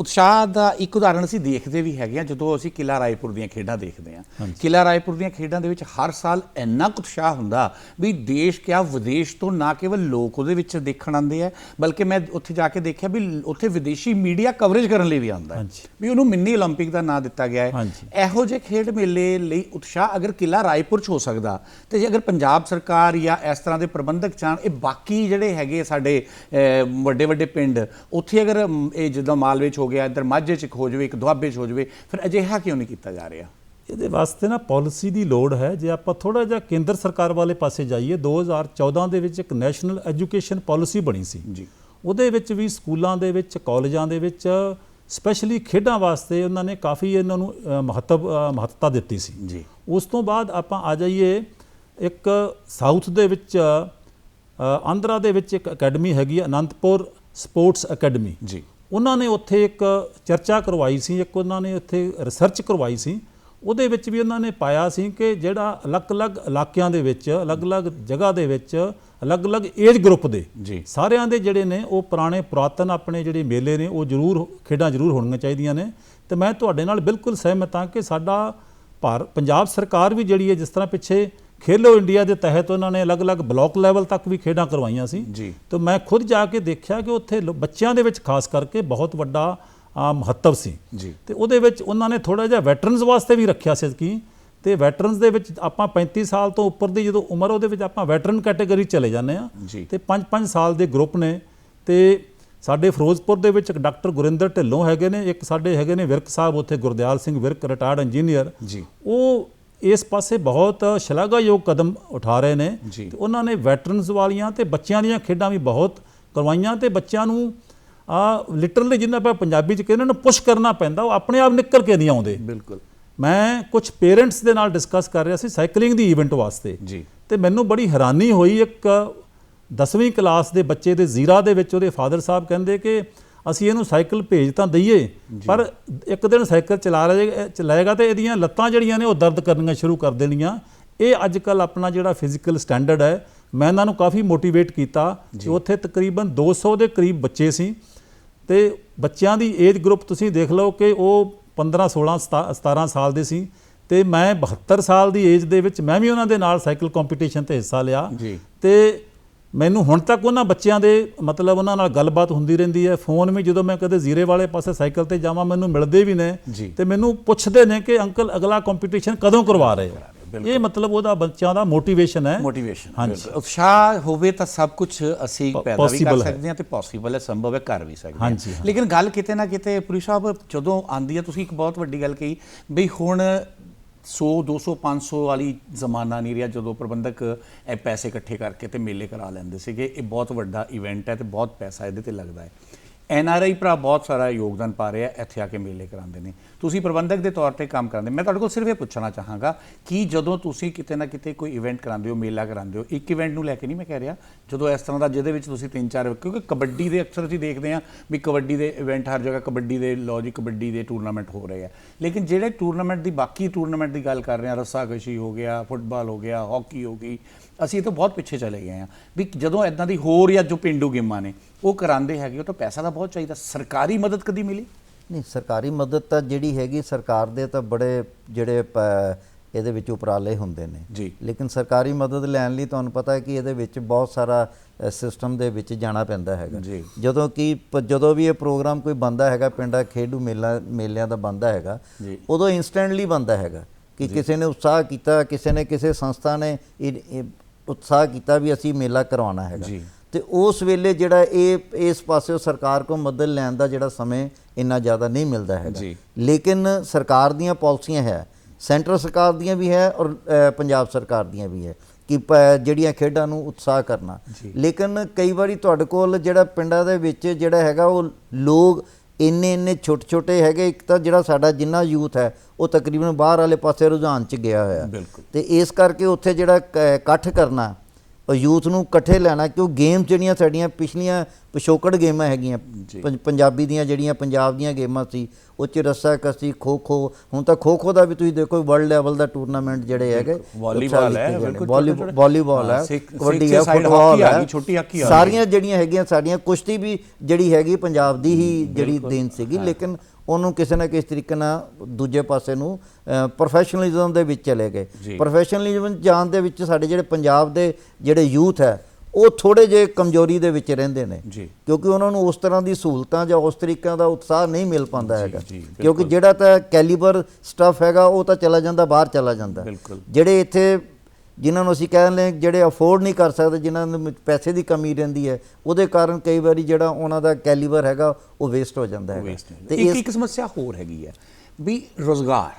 ਉਤਸ਼ਾਹ ਦਾ ਇੱਕ ਉਦਾਹਰਣ ਅਸੀਂ ਦੇਖਦੇ ਵੀ ਹੈਗੇ ਆ ਜਦੋਂ ਅਸੀਂ ਕਿਲਾ ਰਾਏਪੁਰ ਦੀਆਂ ਖੇਡਾਂ ਦੇਖਦੇ ਹਾਂ ਕਿਲਾ ਰਾਏਪੁਰ ਦੀਆਂ ਖੇਡਾਂ ਦੇ ਵਿੱਚ ਹਰ ਸਾਲ ਇੰਨਾ ਕੁ ਉਤਸ਼ਾਹ ਹੁੰਦਾ ਵੀ ਦੇਸ਼ ਕਿਆ ਵਿਦੇਸ਼ ਤੋਂ ਨਾ ਕੇਵਲ ਲੋਕ ਉਹਦੇ ਵਿੱਚ ਦੇਖਣ ਆਉਂਦੇ ਆ ਬਲਕਿ ਮੈਂ ਉੱਥੇ ਜਾ ਕੇ ਦੇਖਿਆ ਵੀ ਉੱਥੇ ਵਿਦੇਸ਼ੀ ਮੀਡੀਆ ਕਵਰੇਜ ਕਰਨ ਲਈ ਵੀ ਆਉਂਦਾ ਹੈ ਹਾਂਜੀ। ਵੀ ਉਹਨੂੰ ਮਿੰਨੀ 올림픽 ਦਾ ਨਾਂ ਦਿੱਤਾ ਗਿਆ ਹੈ ਹਾਂਜੀ। ਇਹੋ ਜਿਹੇ ਖੇਡ ਮੇਲੇ ਲਈ ਉਤਸ਼ਾਹ ਅਗਰ ਕਿਲਾ ਰਾਏਪੁਰ ਚ ਹੋ ਸਕਦਾ ਤੇ ਜੇ ਅਗਰ ਪੰਜਾਬ ਸਰਕਾਰ ਜਾਂ ਇਸ ਤਰ੍ਹਾਂ ਦੇ ਪ੍ਰਬੰਧਕ ਚਾਹਣ ਇਹ ਬਾਕੀ ਜਿਹੜੇ ਹੈਗੇ ਸਾਡੇ ਵੱਡੇ ਵੱਡੇ ਪਿੰਡ ਉੱਥੇ ਅਗਰ ਅਮ, ਇਹ ਜਿੱਦਾਂ ਮਾਲਵੇ ਚ ਹੋ ਗਿਆ ਇੱਧਰ ਮਾਝੇ ਚ ਹੋ ਜਾਵੇ ਇੱਕ ਦੁਆਬੇ ਚ ਹੋ ਜਾਵੇ ਫਿਰ ਅਜਿਹਾ ਕਿਉਂ ਨਹੀਂ ਕੀਤਾ ਜਾ ਰਿਹਾ? ਇਹਦੇ ਵਾਸਤੇ ਨਾ ਪਾਲਿਸੀ ਦੀ ਲੋੜ ਹੈ ਜੇ ਆਪਾਂ ਥੋੜਾ ਜਿਹਾ ਕੇਂਦਰ ਸਰਕਾਰ ਵਾਲੇ ਪਾਸੇ ਜਾਈਏ 2014 ਦੇ ਵਿੱਚ ਇੱਕ ਨੈਸ਼ਨਲ ਐਜੂਕੇਸ਼ਨ ਪਾਲਿਸੀ ਬਣੀ ਸੀ। ਜੀ। ਉਹਦੇ ਵਿੱਚ ਵੀ ਸਕੂਲਾਂ ਦੇ ਵਿੱਚ ਕਾਲਜਾਂ ਦੇ ਵਿੱਚ ਸਪੈਸ਼ਲੀ ਖੇਡਾਂ ਵਾਸਤੇ ਉਹਨਾਂ ਨੇ ਕਾਫੀ ਇਹਨਾਂ ਨੂੰ ਮਹੱਤਵ ਮਹੱਤਤਾ ਦਿੱਤੀ ਸੀ। ਜੀ। ਉਸ ਤੋਂ ਬਾਅਦ ਆਪਾਂ ਆ ਜਾਈਏ ਇੱਕ ਸਾਊਥ ਦੇ ਵਿੱਚ ਆਂਧਰਾ ਦੇ ਵਿੱਚ ਇੱਕ ਅਕੈਡਮੀ ਹੈਗੀ ਅਨੰਤਪੁਰ ਸਪੋਰਟਸ ਅਕੈਡਮੀ ਜੀ। ਉਹਨਾਂ ਨੇ ਉੱਥੇ ਇੱਕ ਚਰਚਾ ਕਰਵਾਈ ਸੀ ਇੱਕ ਉਹਨਾਂ ਨੇ ਉੱਥੇ ਰਿਸਰਚ ਕਰਵਾਈ ਸੀ। ਉਹਦੇ ਵਿੱਚ ਵੀ ਉਹਨਾਂ ਨੇ ਪਾਇਆ ਸੀ ਕਿ ਜਿਹੜਾ ਅਲੱਗ-ਅਲੱਗ ਇਲਾਕਿਆਂ ਦੇ ਵਿੱਚ ਅਲੱਗ-ਅਲੱਗ ਜਗ੍ਹਾ ਦੇ ਵਿੱਚ ਅਲੱਗ-ਅਲੱਗ ਏਜ ਗਰੁੱਪ ਦੇ ਜੀ। ਸਾਰਿਆਂ ਦੇ ਜਿਹੜੇ ਨੇ ਉਹ ਪੁਰਾਣੇ ਪੁਰਾਤਨ ਆਪਣੇ ਜਿਹੜੇ ਮੇਲੇ ਨੇ ਉਹ ਜ਼ਰੂਰ ਖੇਡਾਂ ਜ਼ਰੂਰ ਹੋਣੀਆਂ ਚਾਹੀਦੀਆਂ ਨੇ। ਤੇ ਮੈਂ ਤੁਹਾਡੇ ਨਾਲ ਬਿਲਕੁਲ ਸਹਿਮਤ ਹਾਂ ਕਿ ਸਾਡਾ ਭਾਰ ਪੰਜਾਬ ਸਰਕਾਰ ਵੀ ਜਿਹੜੀ ਹੈ ਜਿਸ ਤਰ੍ਹਾਂ ਪਿੱਛੇ ਖੇਲੋ ਇੰਡੀਆ ਦੇ ਤਹਿਤ ਉਹਨਾਂ ਨੇ ਅਲੱਗ-ਅਲੱਗ ਬਲਾਕ ਲੈਵਲ ਤੱਕ ਵੀ ਖੇਡਾਂ ਕਰਵਾਈਆਂ ਸੀ। ਜੀ। ਤੇ ਮੈਂ ਖੁਦ ਜਾ ਕੇ ਦੇਖਿਆ ਕਿ ਉੱਥੇ ਬੱਚਿਆਂ ਦੇ ਵਿੱਚ ਖਾਸ ਕਰਕੇ ਬਹੁਤ ਵੱਡਾ ਮਹੱਤਵ ਸੀ। ਜੀ। ਤੇ ਉਹਦੇ ਵਿੱਚ ਉਹਨਾਂ ਨੇ ਥੋੜਾ ਜਿਹਾ ਵੈਟਰਨਸ ਵਾਸਤੇ ਵੀ ਰੱਖਿਆ ਸੀ ਕਿ ਤੇ ਵੈਟਰਨਸ ਦੇ ਵਿੱਚ ਆਪਾਂ 35 ਸਾਲ ਤੋਂ ਉੱਪਰ ਦੀ ਜਦੋਂ ਉਮਰ ਉਹਦੇ ਵਿੱਚ ਆਪਾਂ ਵੈਟਰਨ ਕੈਟਾਗਰੀ ਚਲੇ ਜਾਂਦੇ ਆ। ਤੇ 5-5 ਸਾਲ ਦੇ ਗਰੁੱਪ ਨੇ ਤੇ ਸਾਡੇ ਫਿਰੋਜ਼ਪੁਰ ਦੇ ਵਿੱਚ ਇੱਕ ਡਾਕਟਰ ਗੁਰਿੰਦਰ ਢਿੱਲੋਂ ਹੈਗੇ ਨੇ ਇੱਕ ਸਾਡੇ ਹੈਗੇ ਨੇ ਵਿਰਕ ਸਾਹਿਬ ਉੱਥੇ ਗੁਰਦਿਆਲ ਸਿੰਘ ਵਿਰਕ ਰਿਟਾਇਰਡ ਇੰਜੀਨੀਅਰ ਜੀ। ਉਹ ਇਸ ਪਾਸੇ ਬਹੁਤ ਸ਼ਲਾਘਾਯੋਗ ਕਦਮ ਉਠਾ ਰਹੇ ਨੇ ਜੀ। ਤੇ ਉਹਨਾਂ ਨੇ ਵੈਟਰਨਸ ਵਾਲੀਆਂ ਤੇ ਬੱਚਿਆਂ ਦੀਆਂ ਖੇਡਾਂ ਵੀ ਬਹੁਤ ਕਰਵਾਈਆਂ ਤੇ ਬੱਚਿਆਂ ਨੂੰ ਆ ਲਿਟਰਲੀ ਜਿੰਨਾ ਆਪਾਂ ਪੰਜਾਬੀ ਚ ਕਹਿੰਦੇ ਨੇ ਪੁਸ਼ ਕਰਨਾ ਪੈਂਦਾ ਉਹ ਆਪਣੇ ਆਪ ਨਿਕਲ ਕੇ ਨਹੀਂ ਆਉਂਦੇ। ਬਿਲਕੁਲ। ਮੈਂ ਕੁਝ ਪੇਰੈਂਟਸ ਦੇ ਨਾਲ ਡਿਸਕਸ ਕਰ ਰਿਹਾ ਸੀ ਸਾਈਕਲਿੰਗ ਦੀ ਇਵੈਂਟ ਵਾਸਤੇ। ਜੀ। ਤੇ ਮੈਨੂੰ ਬੜੀ ਹੈਰਾਨੀ ਹੋਈ ਇੱਕ 10ਵੀਂ ਕਲਾਸ ਦੇ ਬੱਚੇ ਦੇ ਜ਼ੀਰਾ ਦੇ ਵਿੱਚ ਉਹਦੇ ਫਾਦਰ ਸਾਹਿਬ ਕਹਿੰਦੇ ਕਿ ਅਸੀਂ ਇਹਨੂੰ ਸਾਈਕਲ ਭੇਜ ਤਾਂ ਦਈਏ ਪਰ ਇੱਕ ਦਿਨ ਸਾਈਕਲ ਚਲਾ ਲਏ- ਚਲਾਏਗਾ ਤੇ ਇਹਦੀਆਂ ਲੱਤਾਂ ਜਿਹੜੀਆਂ ਨੇ ਉਹ ਦਰਦ ਕਰਨੀਆਂ ਸ਼ੁਰੂ ਕਰ ਦੇਣੀਆਂ। ਇਹ ਅੱਜ ਕੱਲ ਆਪਣਾ ਜਿਹੜਾ ਫਿਜ਼ੀਕਲ ਸਟੈਂਡਰਡ ਹੈ ਮੈਂ ਇਹਨਾਂ ਨੂੰ ਕਾਫੀ ਮੋਟੀਵੇਟ ਕੀਤਾ ਕਿ ਉੱਥੇ ਤਕਰੀਬਨ 200 ਦੇ ਕਰੀਬ ਬੱਚੇ ਸੀ। ਤੇ ਬੱਚਿਆਂ ਦੀ ਏਜ ਗਰੁੱਪ ਤੁਸੀਂ ਦੇਖ ਲਓ ਕਿ ਉਹ 15 16 ਸਤਾ- 17 ਸਾਲ ਦੇ ਸੀ। ਤੇ ਮੈਂ 72 ਸਾਲ ਦੀ ਏਜ ਦੇ ਵਿੱਚ ਮੈਂ ਵੀ ਉਹਨਾਂ ਦੇ ਨਾਲ ਸਾਈਕਲ ਕੰਪੀਟੀਸ਼ਨ ਤੇ ਹਿੱਸਾ ਲਿਆ। ਤੇ ਮੈਨੂੰ ਹੁਣ ਤੱਕ ਉਹਨਾਂ ਬੱਚਿਆਂ ਦੇ ਮਤਲਬ ਉਹਨਾਂ ਨਾਲ ਗੱਲਬਾਤ ਹੁੰਦੀ ਰਹਿੰਦੀ ਹੈ ਫੋਨ ਵੀ ਜਦੋਂ ਮੈਂ ਕਦੇ ਜ਼ੀਰੇ ਵਾਲੇ ਪਾਸੇ ਸਾਈਕਲ ਤੇ ਜਾਵਾਂ ਮੈਨੂੰ ਮਿਲਦੇ ਵੀ ਨੇ। ਤੇ ਮੈਨੂੰ ਪੁੱਛਦੇ ਨੇ ਕਿ ਅੰਕਲ ਅਗਲਾ ਕੰਪੀਟੀਸ਼ਨ ਕਦੋਂ ਕਰਵਾ ਰਹੇ ਹੋ ਇਹ ਮਤਲਬ ਉਹਦਾ ਬੱਚਿਆਂ ਦਾ ਮੋਟੀਵੇਸ਼ਨ ਹੈ ਮੋਟੀਵੇਸ਼ਨ ਹਾਂਜੀ। ਉਤਸ਼ਾਹ ਹੋਵੇ ਤਾਂ ਸਭ ਕੁਝ ਅਸੀਂ ਪੈਦਾ ਵੀ ਕਰ। ਸਕਦੇ ਹਾਂ ਤੇ ਪੋਸੀਬਲ ਹੈ ਸੰਭਵ ਹੈ ਕਰ ਵੀ ਸਕਦੇ ਹਾਂ। ਲੇਕਿਨ ਗੱਲ ਕਿਤੇ ਨਾ ਕਿਤੇ ਪੁਰੀ ਸਾਹਿਬ ਜਦੋਂ ਆਂਦੀ ਹੈ ਤੁਸੀਂ ਇੱਕ ਬਹੁਤ ਵੱਡੀ ਗੱਲ ਕਹੀ ਬਈ ਹੁਣ 100 200 500 ਵਾਲੀ ਜ਼ਮਾਨਾ ਨਹੀਂ ਰਿਹਾ ਜਦੋਂ ਪ੍ਰਬੰਧਕ ਇਹ ਪੈਸੇ ਇਕੱਠੇ ਕਰਕੇ ਤੇ ਮੇਲੇ ਕਰਾ ਲੈਂਦੇ ਸੀਗੇ। ਇਹ ਬਹੁਤ ਵੱਡਾ ਇਵੈਂਟ ਹੈ ਤੇ ਬਹੁਤ ਪੈਸਾ ਇਹਦੇ ਤੇ ਲੱਗਦਾ ਹੈ। ਐਨ ਆਰ ਆਈ ਭਰਾ ਬਹੁਤ ਸਾਰਾ ਯੋਗਦਾਨ ਪਾ ਰਿਹਾ ਇੱਥੇ ਆ ਕੇ ਮੇਲੇ ਕਰਾਉਂਦੇ ਨੇ। ਤੁਸੀਂ ਪ੍ਰਬੰਧਕ ਦੇ ਤੌਰ ਤੇ ਕੰਮ ਕਰਦੇ ਮੈਂ ਤੁਹਾਡੇ ਕੋਲ ਸਿਰਫ ਇਹ ਪੁੱਛਣਾ ਚਾਹਾਂਗਾ ਕਿ ਜਦੋਂ ਤੁਸੀਂ ਕਿਤੇ ਨਾ ਕਿਤੇ ਕੋਈ ਇਵੈਂਟ ਕਰਾਉਂਦੇ ਹੋ, ਮੇਲਾ ਕਰਾਉਂਦੇ ਹੋ, ਇੱਕ ਇਵੈਂਟ ਨੂੰ ਲੈ ਕੇ ਨਹੀਂ ਮੈਂ ਕਹਿ ਰਿਹਾ, ਜਦੋਂ ਇਸ ਤਰ੍ਹਾਂ ਦਾ ਜਿਹਦੇ ਵਿੱਚ ਤੁਸੀਂ ਤਿੰਨ ਚਾਰ ਕਿਉਂਕਿ ਕਬੱਡੀ ਦੇ ਅਕਸਰ ਅਸੀਂ ਦੇਖਦੇ ਹਾਂ ਵੀ ਕਬੱਡੀ ਦੇ ਇਵੈਂਟ ਹਰ ਜਗ੍ਹਾ, ਕਬੱਡੀ ਦੇ ਲੋ ਜੀ, ਕਬੱਡੀ ਦੇ ਟੂਰਨਾਮੈਂਟ ਹੋ ਰਹੇ ਆ। ਲੇਕਿਨ ਜਿਹੜੇ ਟੂਰਨਾਮੈਂਟ ਦੀ ਬਾਕੀ ਟੂਰਨਾਮੈਂਟ ਦੀ ਗੱਲ ਕਰ ਰਹੇ ਹਾਂ, ਰੱਸਾਕਸ਼ੀ ਹੋ ਗਿਆ, ਫੁੱਟਬਾਲ ਹੋ ਗਿਆ, ਹਾਕੀ ਹੋ ਗਈ, ਅਸੀਂ ਇਹ ਤੋਂ ਬਹੁਤ ਪਿੱਛੇ ਚਲੇ ਗਏ ਹਾਂ ਵੀ ਜਦੋਂ ਇਦਾਂ ਦੀ ਹੋਰ ਜਾਂ ਜੋ ਪਿੰਡੂ ਗੇਮਾਂ ਨੇ, ਉਹ ਕਰਾਉਂਦੇ ਹੈਗੇ ਉਹ ਤਾਂ ਪੈਸਾ ਤਾਂ ਬਹੁਤ ਚਾਹੀਦਾ। ਸਰਕਾਰੀ ਮਦਦ ਕਦੀ ਮਿਲੀ? ਨਹੀਂ ਸਰਕਾਰੀ ਮਦਦ ਤਾਂ ਜਿਹੜੀ ਹੈਗੀ ਸਰਕਾਰ ਦੇ ਤਾਂ ਬੜੇ ਜਿਹੜੇ ਇਹਦੇ ਵਿੱਚ ਉਪਰਾਲੇ ਹੁੰਦੇ ਨੇ ਜੀ। ਲੇਕਿਨ ਸਰਕਾਰੀ ਮਦਦ ਲੈਣ ਲਈ ਤੁਹਾਨੂੰ ਪਤਾ ਹੈ ਕਿ ਇਹਦੇ ਵਿੱਚ ਬਹੁਤ ਸਾਰਾ ਸਿਸਟਮ ਦੇ ਵਿੱਚ ਜਾਣਾ ਪੈਂਦਾ ਹੈਗਾ। ਜਦੋਂ ਕਿ ਜਦੋਂ ਵੀ ਇਹ ਪ੍ਰੋਗਰਾਮ ਕੋਈ ਬੰਦਾ ਹੈਗਾ ਪਿੰਡਾਂ ਖੇਡੂ ਮੇਲਾ ਮੇਲਿਆਂ ਦਾ ਬੰਦਾ ਹੈਗਾ। ਉਦੋਂ ਇਨਸਟੈਂਟਲੀ ਬੰਦਾ ਹੈਗਾ ਕਿ ਕਿਸੇ ਨੇ ਉਤਸ਼ਾਹ ਕੀਤਾ ਕਿਸੇ ਨੇ ਕਿਸੇ ਸੰਸਥਾ ਨੇ ਉਤਸ਼ਾਹ ਕੀਤਾ ਵੀ ਅਸੀਂ ਮੇਲਾ ਕਰਵਾਉਣਾ ਹੈਗਾ ਜੀ। ਤੇ ਉਸ ਵੇਲੇ ਜਿਹੜਾ ਇਹ ਇਸ ਪਾਸਿਓਂ ਸਰਕਾਰ ਕੋਲ ਮਦਦ ਲੈਣ ਦਾ ਜਿਹੜਾ ਸਮੇਂ ਇੰਨਾ ਜ਼ਿਆਦਾ ਨਹੀਂ ਮਿਲਦਾ ਹੈਗਾ। ਲੇਕਿਨ ਸਰਕਾਰ ਦੀਆਂ ਪਾਲਿਸੀਆਂ ਹੈ ਸੈਂਟਰ ਸਰਕਾਰ ਦੀਆਂ ਵੀ ਹੈ ਔਰ ਪੰਜਾਬ ਸਰਕਾਰ ਦੀਆਂ ਵੀ ਹੈ ਕਿ ਜਿਹੜੀਆਂ ਖੇਡਾਂ ਨੂੰ ਉਤਸ਼ਾਹ ਕਰਨਾ ਲੇਕਿਨ ਕਈ ਵਾਰੀ ਤੁਹਾਡੇ ਕੋਲ ਜਿਹੜਾ ਪਿੰਡਾਂ ਦੇ ਵਿੱਚ ਜਿਹੜਾ ਹੈਗਾ ਉਹ ਲੋਕ ਇੰਨੇ ਇੰਨੇ ਛੋਟੇ ਛੋਟੇ ਹੈਗੇ ਇੱਕ ਤਾਂ ਜਿਹੜਾ ਸਾਡਾ ਜਿੰਨਾ ਯੂਥ ਹੈ ਉਹ ਤਕਰੀਬਨ ਬਾਹਰ ਵਾਲੇ ਪਾਸੇ ਰੁਝਾਨ ਚ ਗਿਆ ਹੋਇਆ। ਤੇ ਇਸ ਕਰਕੇ ਉੱਥੇ ਜਿਹੜਾ ਕ- ਇਕੱਠ ਕਰਨਾ ਉਹ ਯੂਥ ਨੂੰ ਇਕੱਠੇ ਲੈਣਾ ਕਿਉਂ ਗੇਮ ਜਿਹੜੀਆਂ ਸਾਡੀਆਂ ਪਿਛਲੀਆਂ ਪਿਛੋਕੜ ਗੇਮਾਂ ਹੈਗੀਆਂ ਪੰਜਾਬੀ ਦੀਆਂ ਜਿਹੜੀਆਂ ਪੰਜਾਬ ਦੀਆਂ ਗੇਮਾਂ ਸੀ ਉਹ ਚ ਰੱਸਾ ਕਸੀ ਖੋ ਖੋ ਹੁਣ ਤਾਂ ਖੋ ਖੋ ਦਾ ਵੀ ਤੁਸੀਂ ਦੇਖੋ ਵਰਲਡ ਲੈਵਲ ਦਾ ਟੂਰਨਾਮੈਂਟ ਜਿਹੜੇ ਹੈਗੇ ਵਾਲੀਬਾਲ ਹੈ, ਬਿਲਕੁਲ। ਵਾਲੀਬਾਲ ਹੈ ਕਬੱਡੀ ਹੈ ਫੁੱਟਬਾਲ ਹੈ ਛੋਟੀ ਹਾਕੀ। ਸਾਰੀਆਂ ਜਿਹੜੀਆਂ ਹੈਗੀਆਂ ਸਾਡੀਆਂ ਕੁਸ਼ਤੀ ਵੀ ਜਿਹੜੀ ਹੈਗੀ ਪੰਜਾਬ ਦੀ ਹੀ ਜਿਹੜੀ ਦੇਣ ਸੀਗੀ ਲੇਕਿਨ ਉਹਨੂੰ ਕਿਸੇ ਨਾ ਕਿਸੇ ਤਰੀਕੇ ਨਾਲ ਦੂਜੇ ਪਾਸੇ ਨੂੰ ਪ੍ਰੋਫੈਸ਼ਨਲਿਜ਼ਮ ਦੇ ਵਿੱਚ ਚਲੇ ਗਏ। ਪ੍ਰੋਫੈਸ਼ਨਲਿਜ਼ਮ ਜਾਣ ਦੇ ਵਿੱਚ ਸਾਡੇ ਜਿਹੜੇ ਪੰਜਾਬ ਦੇ ਜਿਹੜੇ ਯੂਥ ਹੈ ਉਹ ਥੋੜੇ ਜੇ ਕਮਜ਼ੋਰੀ ਦੇ ਵਿੱਚ ਰਹਿੰਦੇ ਨੇ। ਕਿਉਂਕਿ ਉਹਨਾਂ ਨੂੰ ਉਸ ਤਰ੍ਹਾਂ ਦੀ ਸਹੂਲਤਾਂ ਜਾਂ ਉਸ ਤਰੀਕੇ ਦਾ ਉਤਸ਼ਾਹ ਨਹੀਂ ਮਿਲ ਪਾਉਂਦਾ ਹੈਗਾ। ਕਿਉਂਕਿ ਜਿਹੜਾ ਤਾਂ ਕੈਲੀਬਰ ਸਟੱਫ ਹੈਗਾ ਉਹ ਤਾਂ ਚਲਾ ਜਾਂਦਾ ਬਾਹਰ ਚਲਾ ਜਾਂਦਾ। ਜਿਹੜੇ ਇੱਥੇ ਜਿਨ੍ਹਾਂ ਨੂੰ ਅਸੀਂ ਕਹਿੰਦੇ ਜਿਹੜੇ ਅਫੋਰਡ ਨਹੀਂ ਕਰ ਸਕਦੇ ਜਿਨ੍ਹਾਂ ਨੂੰ ਪੈਸੇ ਦੀ ਕਮੀ ਰਹਿੰਦੀ ਹੈ ਉਹਦੇ ਕਾਰਨ ਕਈ ਵਾਰੀ ਜਿਹੜਾ ਉਹਨਾਂ ਦਾ ਕੈਲੀਬਰ ਹੈਗਾ ਉਹ ਵੇਸਟ ਹੋ ਜਾਂਦਾ ਹੈਗਾ। ਤੇ ਇੱਕ ਇੱਕ ਸਮੱਸਿਆ ਹੋਰ ਹੈਗੀ ਹੈ ਵੀ ਰੋਜ਼ਗਾਰ।